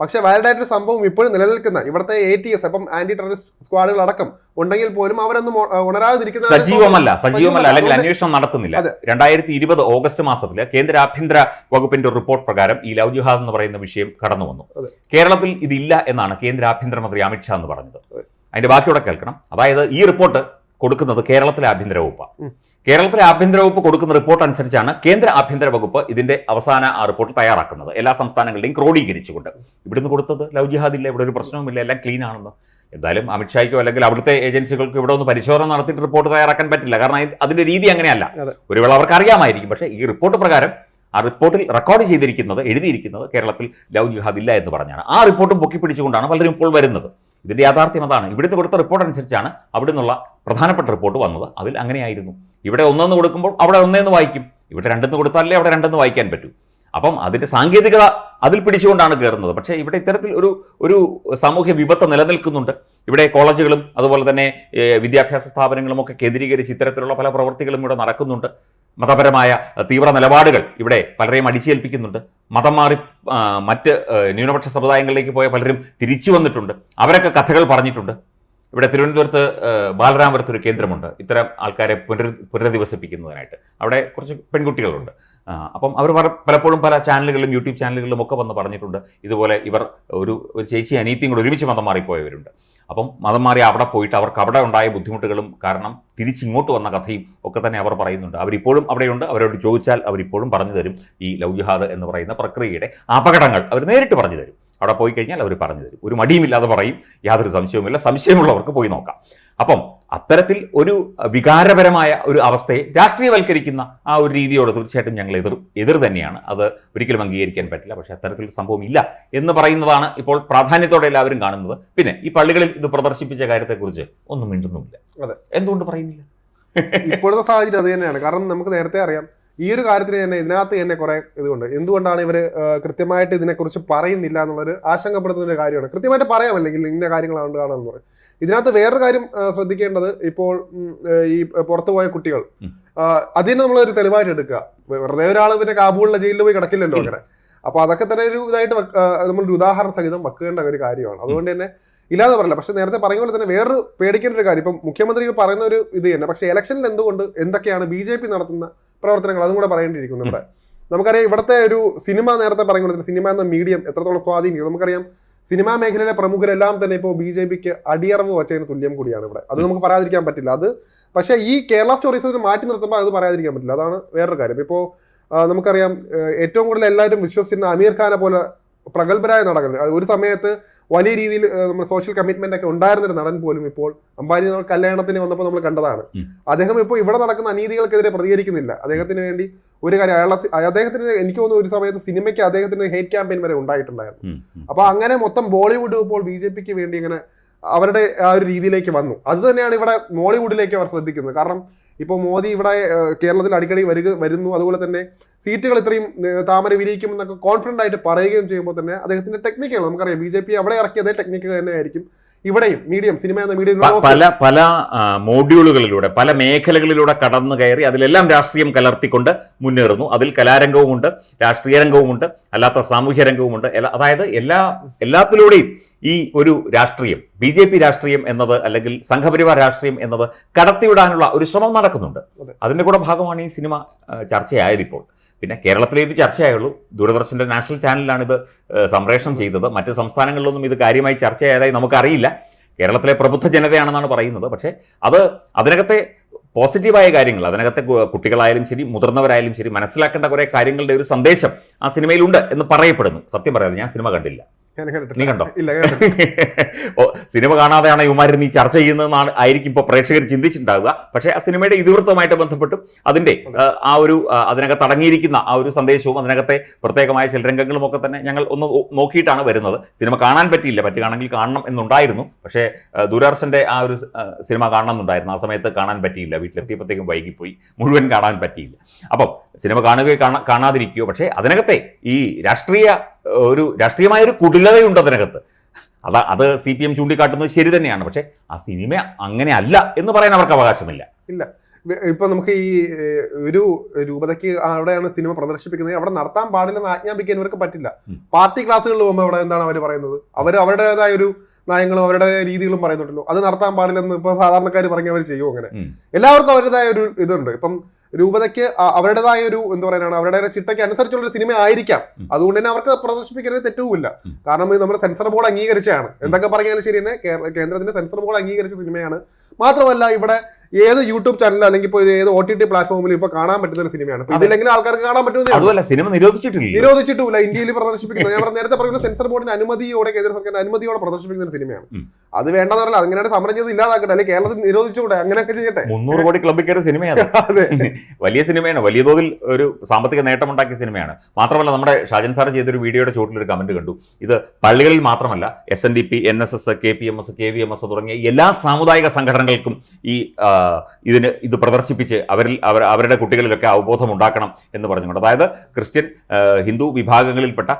പക്ഷെ വാലിഡ് ആയിട്ടൊരു സംഭവം ഇപ്പോഴും നിലനിൽക്കുന്ന ഇവിടുത്തെ എ ടി എസ് അപ്പം ആന്റി ടെററിസ്റ്റ് സ്ക്വാഡുകൾ അടക്കം ഉണ്ടെങ്കിൽ പോലും അവരൊന്നും ഉണരാതിരിക്കുന്ന സജീവമല്ല സജീവമല്ല അല്ലെങ്കിൽ അന്വേഷണം നടത്തുന്നില്ല. രണ്ടായിരത്തി ഇരുപത് ഓഗസ്റ്റ് മാസത്തിൽ കേന്ദ്ര ആഭ്യന്തര വകുപ്പിന്റെ റിപ്പോർട്ട് പ്രകാരം ഈ ലവ് ജിഹാദ് എന്ന് പറയുന്ന വിഷയം കടന്നു വന്നു. കേരളത്തിൽ ഇതില്ല എന്നാണ് കേന്ദ്ര ആഭ്യന്തരമന്ത്രി അമിത്ഷാ എന്ന് പറഞ്ഞത്. അതെ. അതിന്റെ ബാക്കിയോടെ കേൾക്കണം. അതായത് ഈ റിപ്പോർട്ട് കൊടുക്കുന്നത് കേരളത്തിലെ ആഭ്യന്തര വകുപ്പാണ് കേരളത്തിലെ ആഭ്യന്തര വകുപ്പ് കൊടുക്കുന്ന റിപ്പോർട്ട് അനുസരിച്ചാണ് കേന്ദ്ര ആഭ്യന്തര വകുപ്പ് ഇതിന്റെ അവസാന ആ റിപ്പോർട്ട് തയ്യാറാക്കുന്നത്. എല്ലാ സംസ്ഥാനങ്ങളുടെയും ക്രോഡീകരിച്ചുകൊണ്ട്. ഇവിടുന്ന് കൊടുത്തത് ലവ് ജിഹാദ് ഇല്ല ഇവിടെ ഒരു പ്രശ്നവുമില്ല എല്ലാം ക്ലീൻ ആണെന്ന്. എന്തായാലും അമിത്ഷായ്ക്കോ അല്ലെങ്കിൽ അവിടുത്തെ ഏജൻസികൾക്ക് ഇവിടെ ഒന്ന് പരിശോധന നടത്തിയിട്ട് റിപ്പോർട്ട് തയ്യാറാക്കാൻ പറ്റില്ല. കാരണം അതിന്റെ രീതി അങ്ങനെയല്ല. ഒരു വേള അവർക്ക് അറിയാമായിരിക്കും. പക്ഷേ ഈ റിപ്പോർട്ട് പ്രകാരം ആ റിപ്പോർട്ടിൽ റെക്കോർഡ് ചെയ്തിരിക്കുന്നത് എഴുതിയിരിക്കുന്നത് കേരളത്തിൽ ലവ് ജിഹാദ് ഇല്ല എന്ന് പറഞ്ഞാണ്. ആ റിപ്പോർട്ടും പൊക്കി പിടിച്ചുകൊണ്ടാണ് പലരും ഇപ്പോൾ വരുന്നത്. ഇതിന്റെ യാഥാർത്ഥ്യം അതാണ്. ഇവിടുന്ന് കൊടുത്ത റിപ്പോർട്ട് അനുസരിച്ചാണ് അവിടെ നിന്നുള്ള പ്രധാനപ്പെട്ട റിപ്പോർട്ട് വന്നത്. അതിൽ അങ്ങനെയായിരുന്നു. ഇവിടെ ഒന്നെന്ന് കൊടുക്കുമ്പോൾ അവിടെ ഒന്നേന്ന് വായിക്കും. ഇവിടെ രണ്ടെന്ന് കൊടുത്താലേ അവിടെ രണ്ടെന്ന് വായിക്കാൻ പറ്റൂ. അപ്പം അതിന്റെ സാങ്കേതികത അതിൽ പിടിച്ചുകൊണ്ടാണ് കയറുന്നത്. പക്ഷേ ഇവിടെ ഇത്തരത്തിൽ ഒരു ഒരു സാമൂഹ്യ വിപത്ത് നിലനിൽക്കുന്നുണ്ട്. ഇവിടെ കോളേജുകളും അതുപോലെ തന്നെ വിദ്യാഭ്യാസ സ്ഥാപനങ്ങളും ഒക്കെ കേന്ദ്രീകരിച്ച് ഇത്തരത്തിലുള്ള പല പ്രവൃത്തികളും ഇവിടെ നടക്കുന്നുണ്ട്. മതപരമായ തീവ്ര നിലപാടുകൾ ഇവിടെ പലരെയും അടിച്ചേൽപ്പിക്കുന്നുണ്ട്. മതം മാറി മറ്റ് ന്യൂനപക്ഷ സമുദായങ്ങളിലേക്ക് പോയ പലരും തിരിച്ചു വന്നിട്ടുണ്ട്. അവരൊക്കെ കഥകൾ പറഞ്ഞിട്ടുണ്ട്. ഇവിടെ തിരുവനന്തപുരത്ത് ബാലരാമപുരത്ത് ഒരു കേന്ദ്രമുണ്ട്. ഇത്തരം ആൾക്കാരെ പുനർ പുനരധിവസിപ്പിക്കുന്നതിനായിട്ട്. അവിടെ കുറച്ച് പെൺകുട്ടികളുണ്ട്. അപ്പം അവർ പലപ്പോഴും പല ചാനലുകളിലും യൂട്യൂബ് ചാനലുകളിലും ഒക്കെ വന്ന് പറഞ്ഞിട്ടുണ്ട്. ഇതുപോലെ ഇവർ ഒരു ഒരു ചേച്ചി അനീത്തിയും കൂടെ ഒരുമിച്ച് മതം മാറിപ്പോയവരുണ്ട്. അപ്പം മതം മാറി അവിടെ പോയിട്ട് അവർക്ക് അവിടെ ഉണ്ടായ ബുദ്ധിമുട്ടുകളും കാരണം തിരിച്ചിങ്ങോട്ട് വന്ന കഥയും ഒക്കെ തന്നെ അവർ പറയുന്നുണ്ട്. അവരിപ്പോഴും അവിടെയുണ്ട്. അവരോട് ചോദിച്ചാൽ അവരിപ്പോഴും പറഞ്ഞു തരും ഈ ലൗജിഹാദ് എന്ന് പറയുന്ന പ്രക്രിയയുടെ അപകടങ്ങൾ അവർ നേരിട്ട് പറഞ്ഞു തരും. അവിടെ പോയി കഴിഞ്ഞാൽ അവർ പറഞ്ഞു തരും. ഒരു മടിയുമില്ലാതെ പറയും. യാതൊരു സംശയവുമില്ല. സംശയമുള്ളവർക്ക് പോയി നോക്കാം. അപ്പം അത്തരത്തിൽ ഒരു വികാരപരമായ ഒരു അവസ്ഥയെ രാഷ്ട്രീയവൽക്കരിക്കുന്ന ആ ഒരു രീതിയോട് തീർച്ചയായിട്ടും ഞങ്ങൾ എതിർ എതിർ തന്നെയാണ്. അത് ഒരിക്കലും അംഗീകരിക്കാൻ പറ്റില്ല. പക്ഷേ അത്തരത്തിൽ സംഭവം ഇല്ല എന്ന് പറയുന്നതാണ് ഇപ്പോൾ പ്രാധാന്യത്തോടെ എല്ലാവരും കാണുന്നത്. പിന്നെ ഈ പള്ളികളിൽ ഇത് പ്രദർശിപ്പിച്ച കാര്യത്തെക്കുറിച്ച് ഒന്നും മിണ്ടുന്നുമില്ല. അതെ. എന്തുകൊണ്ട് പറയുന്നില്ല? ഇപ്പോഴത്തെ സാഹചര്യം അത് തന്നെയാണ്. കാരണം നമുക്ക് നേരത്തെ അറിയാം. ഈ ഒരു കാര്യത്തിന് തന്നെ ഇതിനകത്ത് തന്നെ കുറെ ഇതുണ്ട്. എന്തുകൊണ്ടാണ് ഇവർ കൃത്യമായിട്ട് ഇതിനെക്കുറിച്ച് പറയുന്നില്ല എന്നുള്ളൊരു ആശങ്കപ്പെടുത്തുന്ന ഒരു കാര്യമാണ്. കൃത്യമായിട്ട് പറയാം അല്ലെങ്കിൽ ഇന്ന കാര്യങ്ങളാണ് കാണാമെന്ന് പറയും. ഇതിനകത്ത് വേറൊരു കാര്യം ശ്രദ്ധിക്കേണ്ടത് ഇപ്പോൾ ഈ പുറത്തു പോയ കുട്ടികൾ അതിന് നമ്മളൊരു തെളിവായിട്ട് എടുക്കുക. വെറുതെ ഒരാൾ പിന്നെ കാബൂളിലെ ജയിലിൽ പോയി കിടക്കില്ലല്ലോ. അങ്ങനെ. അപ്പൊ അതൊക്കെ തന്നെ ഒരു ഇതായിട്ട് നമ്മൾ ഉദാഹരണ സഹിതം വെക്കേണ്ട ഒരു കാര്യമാണ്. അതുകൊണ്ട് തന്നെ ഇല്ലാതെ പറയില്ല. പക്ഷെ നേരത്തെ പറഞ്ഞ പോലെ തന്നെ വേറൊരു പേടിക്കേണ്ട ഒരു കാര്യം. ഇപ്പം മുഖ്യമന്ത്രി പറയുന്ന ഒരു ഇത് തന്നെ. പക്ഷെ ഇലക്ഷനിൽ എന്തുകൊണ്ട് എന്തൊക്കെയാണ് ബി ജെ പി നടത്തുന്ന പ്രവർത്തനങ്ങൾ അതും കൂടെ പറയേണ്ടിയിരിക്കുന്നു ഇവിടെ. നമുക്കറിയാം ഇവിടുത്തെ ഒരു സിനിമ നേരത്തെ പറഞ്ഞ പോലെ സിനിമ എന്ന മീഡിയം എത്രത്തോളം സ്വാധീനിക്കും നമുക്കറിയാം സിനിമാ മേഖലയിലെ പ്രമുഖരെല്ലാം തന്നെ ഇപ്പോൾ ബി ജെ പിക്ക് അടിയറവ് വച്ചതിന് തുല്യം കൂടിയാണ് ഇവിടെ. അത് നമുക്ക് പറയാതിരിക്കാൻ പറ്റില്ല. അത് പക്ഷേ ഈ കേരള സ്റ്റോറീസ് മാറ്റി നിർത്തുമ്പോൾ അത് പറയാതിരിക്കാൻ പറ്റില്ല. അതാണ് വേറൊരു കാര്യം. ഇപ്പോൾ നമുക്കറിയാം ഏറ്റവും കൂടുതൽ എല്ലാവരും വിശ്വസിക്കുന്ന അമീർ ഖാനെ പോലെ പ്രഗത്ഭരായ നടകൾ ഒരു സമയത്ത് വലിയ രീതിയിൽ നമ്മൾ സോഷ്യൽ കമ്മിറ്റ്മെന്റ് ഒക്കെ ഉണ്ടായിരുന്നൊരു നടൻ പോലും ഇപ്പോൾ അംബാനി കല്യാണത്തിന് വന്നപ്പോൾ നമ്മൾ കണ്ടതാണ്. അദ്ദേഹം ഇപ്പോൾ ഇവിടെ നടക്കുന്ന അനീതികൾക്കെതിരെ പ്രതികരിക്കുന്നില്ല. അദ്ദേഹത്തിന് വേണ്ടി ഒരു കാര്യം അയാളെ അദ്ദേഹത്തിന് എനിക്ക് തോന്നുന്നു ഒരു സമയത്ത് സിനിമയ്ക്ക് അദ്ദേഹത്തിന് ഹേറ്റ് ക്യാമ്പയിൻ വരെ ഉണ്ടായിട്ടുണ്ടായിരുന്നു. അപ്പൊ അങ്ങനെ മൊത്തം ബോളിവുഡ് ഇപ്പോൾ ബി ജെ പിക്ക് വേണ്ടി ഇങ്ങനെ അവരുടെ ആ ഒരു രീതിയിലേക്ക് വന്നു. അത് തന്നെയാണ് ഇവിടെ മോളിവുഡിലേക്ക് അവർ ശ്രദ്ധിക്കുന്നത്. കാരണം ഇപ്പോൾ മോദി ഇവിടെ കേരളത്തിൽ അടിക്കടി വരിക വരുന്നു. അതുപോലെ തന്നെ സീറ്റുകൾ ഇത്രയും താമര വിരിയിക്കും എന്നൊക്കെ കോൺഫിഡന്റ് ആയിട്ട് പറയുകയും ചെയ്യുമ്പോൾ തന്നെ അദ്ദേഹത്തിന്റെ ടെക്നിക്കാണ് നമുക്കറിയാം. ബി ജെ പി അവിടെ ഇറക്കിയതേ ടെക്നിക്ക് തന്നെയായിരിക്കും ഇവിടെയും മീഡിയം സിനിമ എന്ന മീഡിയം പല പല മോഡ്യൂളുകളിലൂടെ പല മേഖലകളിലൂടെ കടന്നു കയറി അതിലെല്ലാം രാഷ്ട്രീയം കലർത്തിക്കൊണ്ട് മുന്നേറുന്നു. അതിൽ കലാരംഗവുമുണ്ട് രാഷ്ട്രീയ രംഗവുമുണ്ട് അല്ലാത്ത സാമൂഹ്യ രംഗവുമുണ്ട്. അതായത് എല്ലാ എല്ലാത്തിലൂടെയും ഈ ഒരു രാഷ്ട്രീയം ബി ജെ പി രാഷ്ട്രീയം എന്നത് അല്ലെങ്കിൽ സംഘപരിവാർ രാഷ്ട്രീയം എന്നത് കടത്തിവിടാനുള്ള ഒരു ശ്രമം നടക്കുന്നുണ്ട്. അതെ. അതിന്റെ കൂടെ ഭാഗമാണ് ഈ സിനിമ ചർച്ചയായതിപ്പോൾ. പിന്നെ കേരളത്തിലെ ഇത് ചർച്ചയായുള്ളൂ. ദൂരദർശന്റെ നാഷണൽ ചാനലിലാണ് ഇത് സംപ്രേഷണം ചെയ്തത്. മറ്റ് സംസ്ഥാനങ്ങളിലൊന്നും ഇത് കാര്യമായി ചർച്ചയായതായി നമുക്കറിയില്ല. കേരളത്തിലെ പ്രബുദ്ധ ജനതയാണെന്നാണ് പറയുന്നത്. പക്ഷേ അത് അതിനകത്തെ പോസിറ്റീവായ കാര്യങ്ങൾ അതിനകത്തെ കുട്ടികളായാലും ശരി മുതിർന്നവരായാലും ശരി മനസ്സിലാക്കേണ്ട കുറേ കാര്യങ്ങളുടെ ഒരു സന്ദേശം ആ സിനിമയിലുണ്ട് എന്ന് പറയപ്പെടുന്നു. സത്യം പറയാതെ ഞാൻ സിനിമ കണ്ടില്ല. നീ കണ്ടോ. (laughs) സിനിമ കാണാതെയാണ് ഇവന്മാർ നീ ചർച്ച ചെയ്യുന്നതെന്നാണ് ആയിരിക്കും ഇപ്പോൾ പ്രേക്ഷകർ ചിന്തിച്ചിട്ടുണ്ടാവുക. പക്ഷേ ആ സിനിമയുടെ ഇതിവൃത്തമായിട്ട് ബന്ധപ്പെട്ടും അതിന്റെ ആ, ഒരു അതിനകത്ത് അടങ്ങിയിരിക്കുന്ന ആ ഒരു സന്ദേശവും അതിനകത്തെ പ്രത്യേകമായ ചില രംഗങ്ങളും ഒക്കെ തന്നെ ഞങ്ങൾ ഒന്ന് നോക്കിയിട്ടാണ് വരുന്നത്. സിനിമ കാണാൻ പറ്റിയില്ല. പറ്റുകയാണെങ്കിൽ കാണണം എന്നുണ്ടായിരുന്നു. പക്ഷേ ദൂരദർശന്റെ ആ ഒരു സിനിമ കാണണം എന്നുണ്ടായിരുന്നു ആ സമയത്ത് കാണാൻ പറ്റിയില്ല. വീട്ടിലെത്തിയപ്പോഴത്തേക്കും വൈകിപ്പോയി. മുഴുവൻ കാണാൻ പറ്റിയില്ല. അപ്പം സിനിമ കാണുകയോ കാണാ കാണാതിരിക്കുകയോ പക്ഷേ അതിനകത്തെ ഈ രാഷ്ട്രീയ ഒരു രാഷ്ട്രീയമായ ഒരു കുടിലതയുണ്ട് അതിനകത്ത്. അത് അത് സി പി എം ചൂണ്ടിക്കാട്ടുന്നത് ശരി തന്നെയാണ്. പക്ഷേ ആ സിനിമ അങ്ങനെ അല്ല എന്ന് പറയാൻ അവർക്ക് അവകാശമില്ല. ഇല്ല. ഇപ്പൊ നമുക്ക് ഈ ഒരു രൂപതയ്ക്ക് അവിടെയാണ് സിനിമ പ്രദർശിപ്പിക്കുന്നത്. അവിടെ നടത്താൻ പാടില്ലെന്ന് ആജ്ഞാപിക്കാൻ ഇവർക്ക് പറ്റില്ല. പാർട്ടി ക്ലാസ്സുകളിൽ പോകുമ്പോൾ അവിടെ എന്താണ് അവർ പറയുന്നത്? അവർ അവരുടേതായ ഒരു നയങ്ങളും അവരുടെ രീതികളും പറയുന്നുണ്ടല്ലോ. അത് നടത്താൻ പാടില്ലെന്ന് ഇപ്പൊ സാധാരണക്കാർ പറഞ്ഞവർ ചെയ്യും അങ്ങനെ? എല്ലാവർക്കും അവരുടേതായ ഒരു ഇതുണ്ട്. ഇപ്പം രൂപതയ്ക്ക് അവരുടേതായ ഒരു എന്താ പറയാനാണ് അവരുടെ ചിട്ടയ്ക്ക് അനുസരിച്ചുള്ള ഒരു സിനിമ ആയിരിക്കാം. അതുകൊണ്ട് തന്നെ അവർക്ക് പ്രദർശിപ്പിക്കുന്നത് തെറ്റുമില്ല. കാരണം ഇത് നമ്മുടെ സെൻസർ ബോർഡ് അംഗീകരിച്ചാണ് എന്തൊക്കെ പറഞ്ഞാലും ശരി തന്നെ കേന്ദ്രത്തിന്റെ സെൻസർ ബോർഡ് അംഗീകരിച്ച സിനിമയാണ്. മാത്രമല്ല ഇവിടെ ഏത് യൂട്യൂബ് ചാനൽ അല്ലെങ്കിൽ ഇപ്പോൾ ഏത് ഒ ടി ടി പ്ലാറ്റ്ഫോമിലും ഇപ്പോൾ കാണാൻ പറ്റുന്ന ഒരു സിനിമയാണ്. ഇതിലെങ്കിലും ആൾക്കാർക്ക് കാണാൻ പറ്റുന്നില്ല. അതുമല്ല സിനിമ നിരോധിച്ചിട്ടില്ല. നിരോധിച്ചിട്ടില്ല. ഇന്ത്യയിൽ പ്രദർശിപ്പിക്കുന്നത്. ഞാൻ പറഞ്ഞ നേരത്തെ പറയുന്ന സെൻസർ ബോർഡിന്റെ അനുമതിയോടെ കേന്ദ്ര സർക്കാരിന്റെ അനുമതിയോടെ പ്രദർശിപ്പിക്കുന്ന ഒരു സിനിമയാണ്. അത് വേണ്ടെന്ന് പറഞ്ഞാൽ അങ്ങനെയാണ് സമരം ചെയ്ത് ഇല്ലാതാക്കട്ടെ. അല്ലെങ്കിൽ കേരളത്തിൽ നിരോധിച്ചുകൂടെ? അങ്ങനെയൊക്കെ ചെയ്യട്ടെ. മുന്നൂറ് കോടി ക്ലബിൽ കയറിയ സിനിമയാണ്. (laughs) വലിയ സിനിമയാണ്. വലിയ തോതിൽ ഒരു സാമ്പത്തിക നേട്ടമുണ്ടാക്കിയ സിനിമയാണ്. മാത്രമല്ല നമ്മുടെ ഷാജൻ സാർ ചെയ്തൊരു വീഡിയോയുടെ ചോട്ടിൽ ഒരു കമന്റ് കണ്ടു. ഇത് പള്ളികളിൽ മാത്രമല്ല S N D P N S S K P M S K V M S തുടങ്ങിയ എല്ലാ സാമുദായിക സംഘടനകൾക്കും ഈ ഇതിന് ഇത് പ്രദർശിപ്പിച്ച് അവരിൽ അവർ അവരുടെ കുട്ടികളിലൊക്കെ അവബോധം ഉണ്ടാക്കണം എന്ന് പറഞ്ഞുകൊണ്ട്. അതായത് ക്രിസ്ത്യൻ ഹിന്ദു വിഭാഗങ്ങളിൽപ്പെട്ട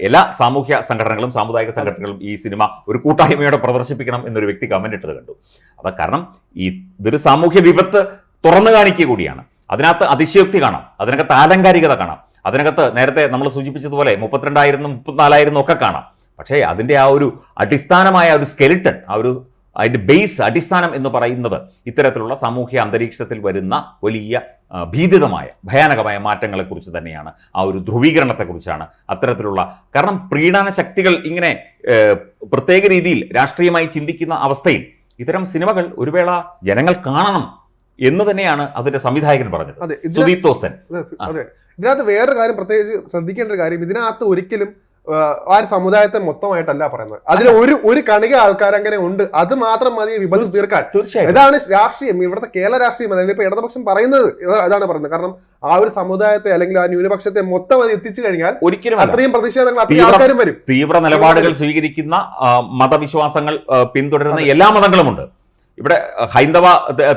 എല്ലാ സാമൂഹ്യ സംഘടനകളും സാമുദായിക സംഘടനകളും ഈ സിനിമ ഒരു കൂട്ടായ്മയോടെ പ്രദർശിപ്പിക്കണം എന്നൊരു വ്യക്തി കമന്റ് ഇട്ടത് കണ്ടു. അത് കാരണം ഈ ഇതൊരു സാമൂഹ്യ വിപത്ത് തുറന്നു കാണിക്കുക കൂടിയാണ്. അതിനകത്ത് അതിശയോക്തി കാണാം. അതിനകത്ത് ആലങ്കാരികത കാണാം. അതിനകത്ത് നേരത്തെ നമ്മൾ സൂചിപ്പിച്ചതുപോലെ മുപ്പത്തിരണ്ടായിരുന്നു മുപ്പത്തിനാലായിരുന്നു ഒക്കെ കാണാം. പക്ഷേ അതിന്റെ ആ ഒരു അടിസ്ഥാനമായ ഒരു സ്കെലിട്ടൺ ആ ഒരു അതിന്റെ ബേസ് അടിസ്ഥാനം എന്ന് പറയുന്നത് ഇത്തരത്തിലുള്ള സാമൂഹ്യ അന്തരീക്ഷത്തിൽ വരുന്ന വലിയ ഭീതിതമായ ഭയാനകമായ മാറ്റങ്ങളെക്കുറിച്ച് തന്നെയാണ് ആ ഒരു ധ്രുവീകരണത്തെക്കുറിച്ചാണ് അത്തരത്തിലുള്ള കാരണം പ്രീണന ശക്തികൾ ഇങ്ങനെ പ്രത്യേക രീതിയിൽ രാഷ്ട്രീയമായി ചിന്തിക്കുന്ന അവസ്ഥയിൽ ഇത്തരം സിനിമകൾ ഒരു വേള ജനങ്ങൾ കാണണം എന്ന് തന്നെയാണ് അതിന്റെ സംവിധായകൻ പറഞ്ഞത്. സുദീപ് തോസൻ അതെ. ഇതിനകത്ത് വേറൊരു കാര്യം പ്രത്യേകിച്ച് ശ്രദ്ധിക്കേണ്ട ഒരു കാര്യം ഇതിനകത്ത് ഒരിക്കലും ആ, ഒരു സമുദായത്തെ മൊത്തമായിട്ടല്ല പറയുന്നത്. അതിൽ ഒരു ഒരു കണിക ആൾക്കാർ അങ്ങനെ ഉണ്ട്. അത് മാത്രം മതി വിപത്ത് തീർക്കാൻ. തീർച്ചയായും. ഇതാണ് രാഷ്ട്രീയം. ഇവിടുത്തെ കേരള രാഷ്ട്രീയം അല്ലെങ്കിൽ ഇപ്പൊ ഇടതുപക്ഷം പറയുന്നത് അതാണ് പറയുന്നത്. കാരണം ആ ഒരു സമുദായത്തെ അല്ലെങ്കിൽ ആ ന്യൂനപക്ഷത്തെ മൊത്തം അത് എത്തിച്ചു കഴിഞ്ഞാൽ ഒരിക്കലും. അത്രയും പ്രതിഷേധങ്ങൾ അത്രയും ആൾക്കാരും വരും. തീവ്ര നിലപാടുകൾ സ്വീകരിക്കുന്ന മതവിശ്വാസങ്ങൾ പിന്തുടരുന്ന എല്ലാ മതങ്ങളുമുണ്ട്. ഇവിടെ ഹൈന്ദവ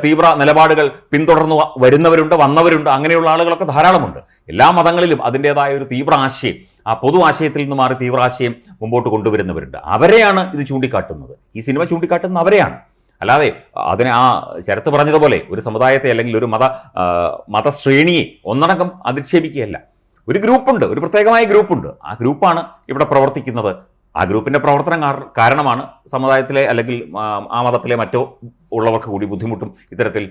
തീവ്ര നിലപാടുകൾ പിന്തുടർന്നു വരുന്നവരുണ്ട് വന്നവരുണ്ട് അങ്ങനെയുള്ള ആളുകളൊക്കെ ധാരാളമുണ്ട്. എല്ലാ മതങ്ങളിലും അതിന്റെതായ ഒരു തീവ്ര ആശയം ആ പൊതു ആശയത്തിൽ നിന്ന് മാറി തീവ്രാശയം മുമ്പോട്ട് കൊണ്ടുവരുന്നവരുണ്ട്. അവരെയാണ് ഇത് ചൂണ്ടിക്കാട്ടുന്നത്. ഈ സിനിമ ചൂണ്ടിക്കാട്ടുന്ന അവരെയാണ്. അല്ലാതെ അതിനെ ആ ശരത്ത് പറഞ്ഞതുപോലെ ഒരു സമുദായത്തെ അല്ലെങ്കിൽ ഒരു മത മതശ്രേണിയെ ഒന്നടങ്കം അധിക്ഷേപിക്കുകയല്ല. ഒരു ഗ്രൂപ്പുണ്ട് ഒരു പ്രത്യേകമായ ഗ്രൂപ്പുണ്ട്. ആ ഗ്രൂപ്പാണ് ഇവിടെ പ്രവർത്തിക്കുന്നത്. ആ ഗ്രൂപ്പിന്റെ പ്രവർത്തനം കാരണമാണ് സമുദായത്തിലെ അല്ലെങ്കിൽ ആ മതത്തിലെ മറ്റോ ഉള്ളവർക്ക് കൂടി ബുദ്ധിമുട്ടും ഇത്തരത്തിൽ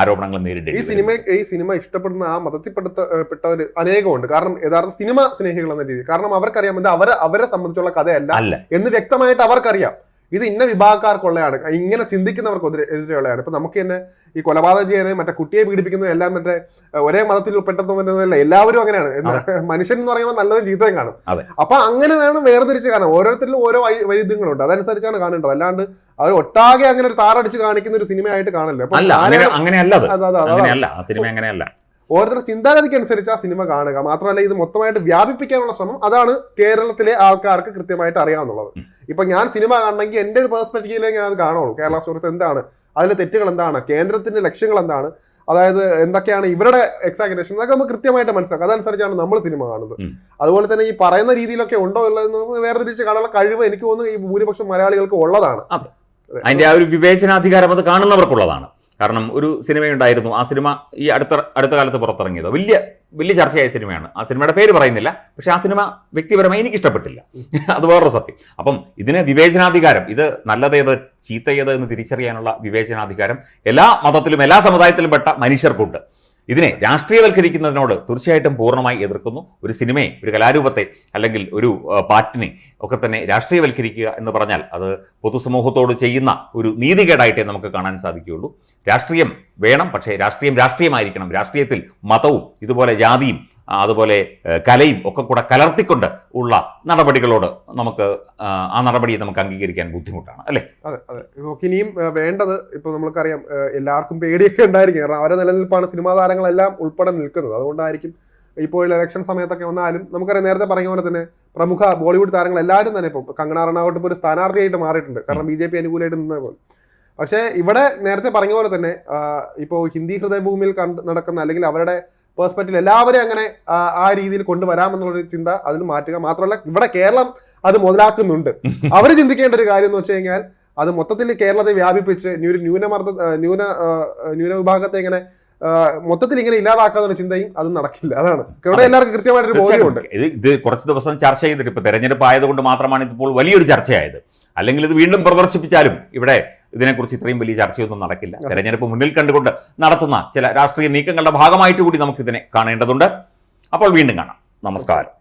ആരോപണങ്ങൾ നേരിടും ഈ സിനിമ ഈ സിനിമ ഇഷ്ടപ്പെടുന്ന ആ മതത്തിൽപ്പെടുത്തപ്പെട്ടവർ അനേകമുണ്ട്. കാരണം യഥാർത്ഥ സിനിമ സ്നേഹികൾ എന്ന രീതി കാരണം അവർക്കറിയാം ഇത് അവരെ അവരെ സംബന്ധിച്ചുള്ള കഥയല്ല എന്ന് വ്യക്തമായിട്ട് അവർക്കറിയാം. ഇത് ഇന്ന വിഭാഗക്കാർക്കുള്ളതാണ് ഇങ്ങനെ ചിന്തിക്കുന്നവർക്ക് എതിരെ- എതിരെയുള്ളതാണ്. ഇപ്പം നമുക്ക് തന്നെ ഈ കൊലപാതകം ചെയ്യാനും മറ്റേ കുട്ടിയെ പീഡിപ്പിക്കുന്ന എല്ലാം മറ്റേ ഒരേ മതത്തിൽ പെട്ടെന്നല്ല എല്ലാവരും അങ്ങനെയാണ്. (laughs) മനുഷ്യൻ എന്ന് പറയുമ്പോൾ നല്ലതും ചീത്തയും കാണും. അപ്പൊ അങ്ങനെ വേണം വേർതിരിച്ച് കാണാം ഓരോരുത്തരിലും ഓരോ വൈരുദ്ധ്യങ്ങളുണ്ട്. അതനുസരിച്ചാണ് കാണേണ്ടത്. അല്ലാണ്ട് അവർ ഒട്ടാകെ അങ്ങനെ ഒരു താറടിച്ച് കാണിക്കുന്ന ഒരു സിനിമയായിട്ട് കാണില്ല? അങ്ങനെയല്ല സിനിമ അങ്ങനെയല്ല. ഓരോരുത്തരുടെ ചിന്താഗതിക്ക് അനുസരിച്ച് ആ സിനിമ കാണുക. മാത്രമല്ല ഇത് മൊത്തമായിട്ട് വ്യാപിപ്പിക്കാനുള്ള ശ്രമം അതാണ് കേരളത്തിലെ ആൾക്കാർക്ക് കൃത്യമായിട്ട് അറിയാവുന്നുള്ളത്. ഉം. ഇപ്പൊ ഞാൻ സിനിമ കാണണമെങ്കിൽ എന്റെ ഒരു പേഴ്സ്പെക്റ്റീവിലേ ഞാൻ അത് കാണുള്ളൂ കേരള സുഹൃത്ത് എന്താണ്? അതിലെ തെറ്റുകൾ എന്താണ്? കേന്ദ്രത്തിന്റെ ലക്ഷ്യങ്ങൾ എന്താണ്? അതായത് എന്തൊക്കെയാണ് ഇവരുടെ എക്സാഗ്രേഷൻ അതൊക്കെ നമുക്ക് കൃത്യമായിട്ട് മനസ്സിലാക്കാം. അതനുസരിച്ചാണ് നമ്മൾ സിനിമ കാണുന്നത്. അതുപോലെ തന്നെ ഈ പറയുന്ന രീതിയിലൊക്കെ ഉണ്ടോ ഉള്ളതെന്ന് വേറെ വേർതിരിച്ച് കാണാനുള്ള കഴിവ് എനിക്ക് തോന്നുന്നു ഈ ഭൂരിപക്ഷം മലയാളികൾക്ക് ഉള്ളതാണ്. അതെ. അതിന്റെ ആ ഒരു വിവേചനാധികാരം അത് കാണുന്നവർക്കുള്ളതാണ്. കാരണം ഒരു സിനിമയുണ്ടായിരുന്നു. ആ സിനിമ ഈ അടുത്ത അടുത്ത കാലത്ത് പുറത്തിറങ്ങിയത്. വലിയ വലിയ ചർച്ചയായ സിനിമയാണ്. ആ സിനിമയുടെ പേര് പറയുന്നില്ല. പക്ഷെ ആ സിനിമ വ്യക്തിപരമായി എനിക്ക് ഇഷ്ടപ്പെട്ടില്ല. അത് വേറൊരു സത്യം. അപ്പം ഇതിന് വിവേചനാധികാരം ഇത് നല്ലതേത് ചീത്തയേത് എന്ന് തിരിച്ചറിയാനുള്ള വിവേചനാധികാരം എല്ലാ മതത്തിലും എല്ലാ സമുദായത്തിലും പെട്ട മനുഷ്യർക്കുണ്ട്. ഇതിനെ രാഷ്ട്രീയവൽക്കരിക്കുന്നതിനോട് തീർച്ചയായിട്ടും പൂർണമായി എതിർക്കുന്നു. ഒരു സിനിമയെ ഒരു കലാരൂപത്തെ അല്ലെങ്കിൽ ഒരു പാട്ടിനെ ഒക്കെ തന്നെ രാഷ്ട്രീയവൽക്കരിക്കുക എന്ന് പറഞ്ഞാൽ അത് പൊതുസമൂഹത്തോട് ചെയ്യുന്ന ഒരു നീതികേടായിട്ടേ നമുക്ക് കാണാൻ സാധിക്കുകയുള്ളൂ. രാഷ്ട്രീയം വേണം പക്ഷേ രാഷ്ട്രീയം രാഷ്ട്രീയമായിരിക്കണം. രാഷ്ട്രീയത്തിൽ മതവും ഇതുപോലെ ജാതിയും അതുപോലെ കലയും ഒക്കെ കൂടെ കലർത്തിക്കൊണ്ട് ഉള്ള നടപടികളോട് നമുക്ക് ആ, നടപടിയെ നമുക്ക് അംഗീകരിക്കാൻ ബുദ്ധിമുട്ടാണ് അല്ലേ? അതെ അതെ. നമുക്ക് ഇനിയും വേണ്ടത് ഇപ്പൊ നമുക്കറിയാം എല്ലാവർക്കും പേടിയൊക്കെ ഉണ്ടായിരിക്കും. കാരണം അവരെ നിലനിൽപ്പാണ് സിനിമാ താരങ്ങളെല്ലാം ഉൾപ്പെടെ നിൽക്കുന്നത്. അതുകൊണ്ടായിരിക്കും ഇപ്പോൾ ഇലക്ഷൻ സമയത്തൊക്കെ വന്നാലും നമുക്കറിയാം നേരത്തെ പറഞ്ഞ പോലെ തന്നെ പ്രമുഖ ബോളിവുഡ് താരങ്ങൾ എല്ലാവരും തന്നെ ഇപ്പോൾ കങ്കണ റണാവട്ട് ഇപ്പോൾ ഒരു സ്ഥാനാർത്ഥിയായിട്ട് മാറിയിട്ടുണ്ട്. കാരണം ബി ജെ പി അനുകൂലമായിട്ട് നിന്ന പോലെ പക്ഷേ ഇവിടെ നേരത്തെ പറഞ്ഞ പോലെ തന്നെ ഇപ്പോൾ ഹിന്ദി ഹൃദയഭൂമിയിൽ കണ്ട് നടക്കുന്ന അല്ലെങ്കിൽ അവരുടെ പേഴ്സ്പെക്റ്റീവ് എല്ലാവരെയും അങ്ങനെ ആ- രീതിയിൽ കൊണ്ടുവരാമെന്നുള്ളൊരു ചിന്ത അതിൽ മാറ്റുക മാത്രമല്ല ഇവിടെ കേരളം അത് മുതലാക്കുന്നുണ്ട്. (laughs) അവർ ചിന്തിക്കേണ്ട ഒരു കാര്യം എന്ന് വെച്ച് കഴിഞ്ഞാൽ അത് മൊത്തത്തിൽ കേരളത്തെ വ്യാപിപ്പിച്ച് ഒരു ന്യൂനമർദ്ദ ന്യൂന ന്യൂനവിഭാഗത്തെ ഇങ്ങനെ മൊത്തത്തിൽ ഇങ്ങനെ ഇല്ലാതാക്കാന്നുള്ള ചിന്തയും അത് നടക്കില്ല. അതാണ്. ഇവിടെ. എല്ലാവർക്കും കൃത്യമായിട്ടൊരു ബോധ്യമുണ്ട്. ഇത് ഇത് കുറച്ച് ദിവസം ചർച്ച ചെയ്തിട്ട് ഇപ്പൊ തെരഞ്ഞെടുപ്പ് ആയതുകൊണ്ട് മാത്രമാണ് ഇപ്പോൾ വലിയൊരു ചർച്ചയായത്. അല്ലെങ്കിൽ ഇത് വീണ്ടും പ്രദർശിപ്പിച്ചാലും ഇവിടെ ഇതിനെക്കുറിച്ച് ഇത്രയും വലിയ ചർച്ചയൊന്നും നടക്കില്ല. തെരഞ്ഞെടുപ്പ് മുന്നിൽ കണ്ടുകൊണ്ട് നടത്തുന്ന ചില രാഷ്ട്രീയ നീക്കങ്ങളുടെ ഭാഗമായിട്ട് കൂടി നമുക്കിതിനെ കാണേണ്ടതുണ്ട്. അപ്പോൾ വീണ്ടും കാണാം. നമസ്കാരം.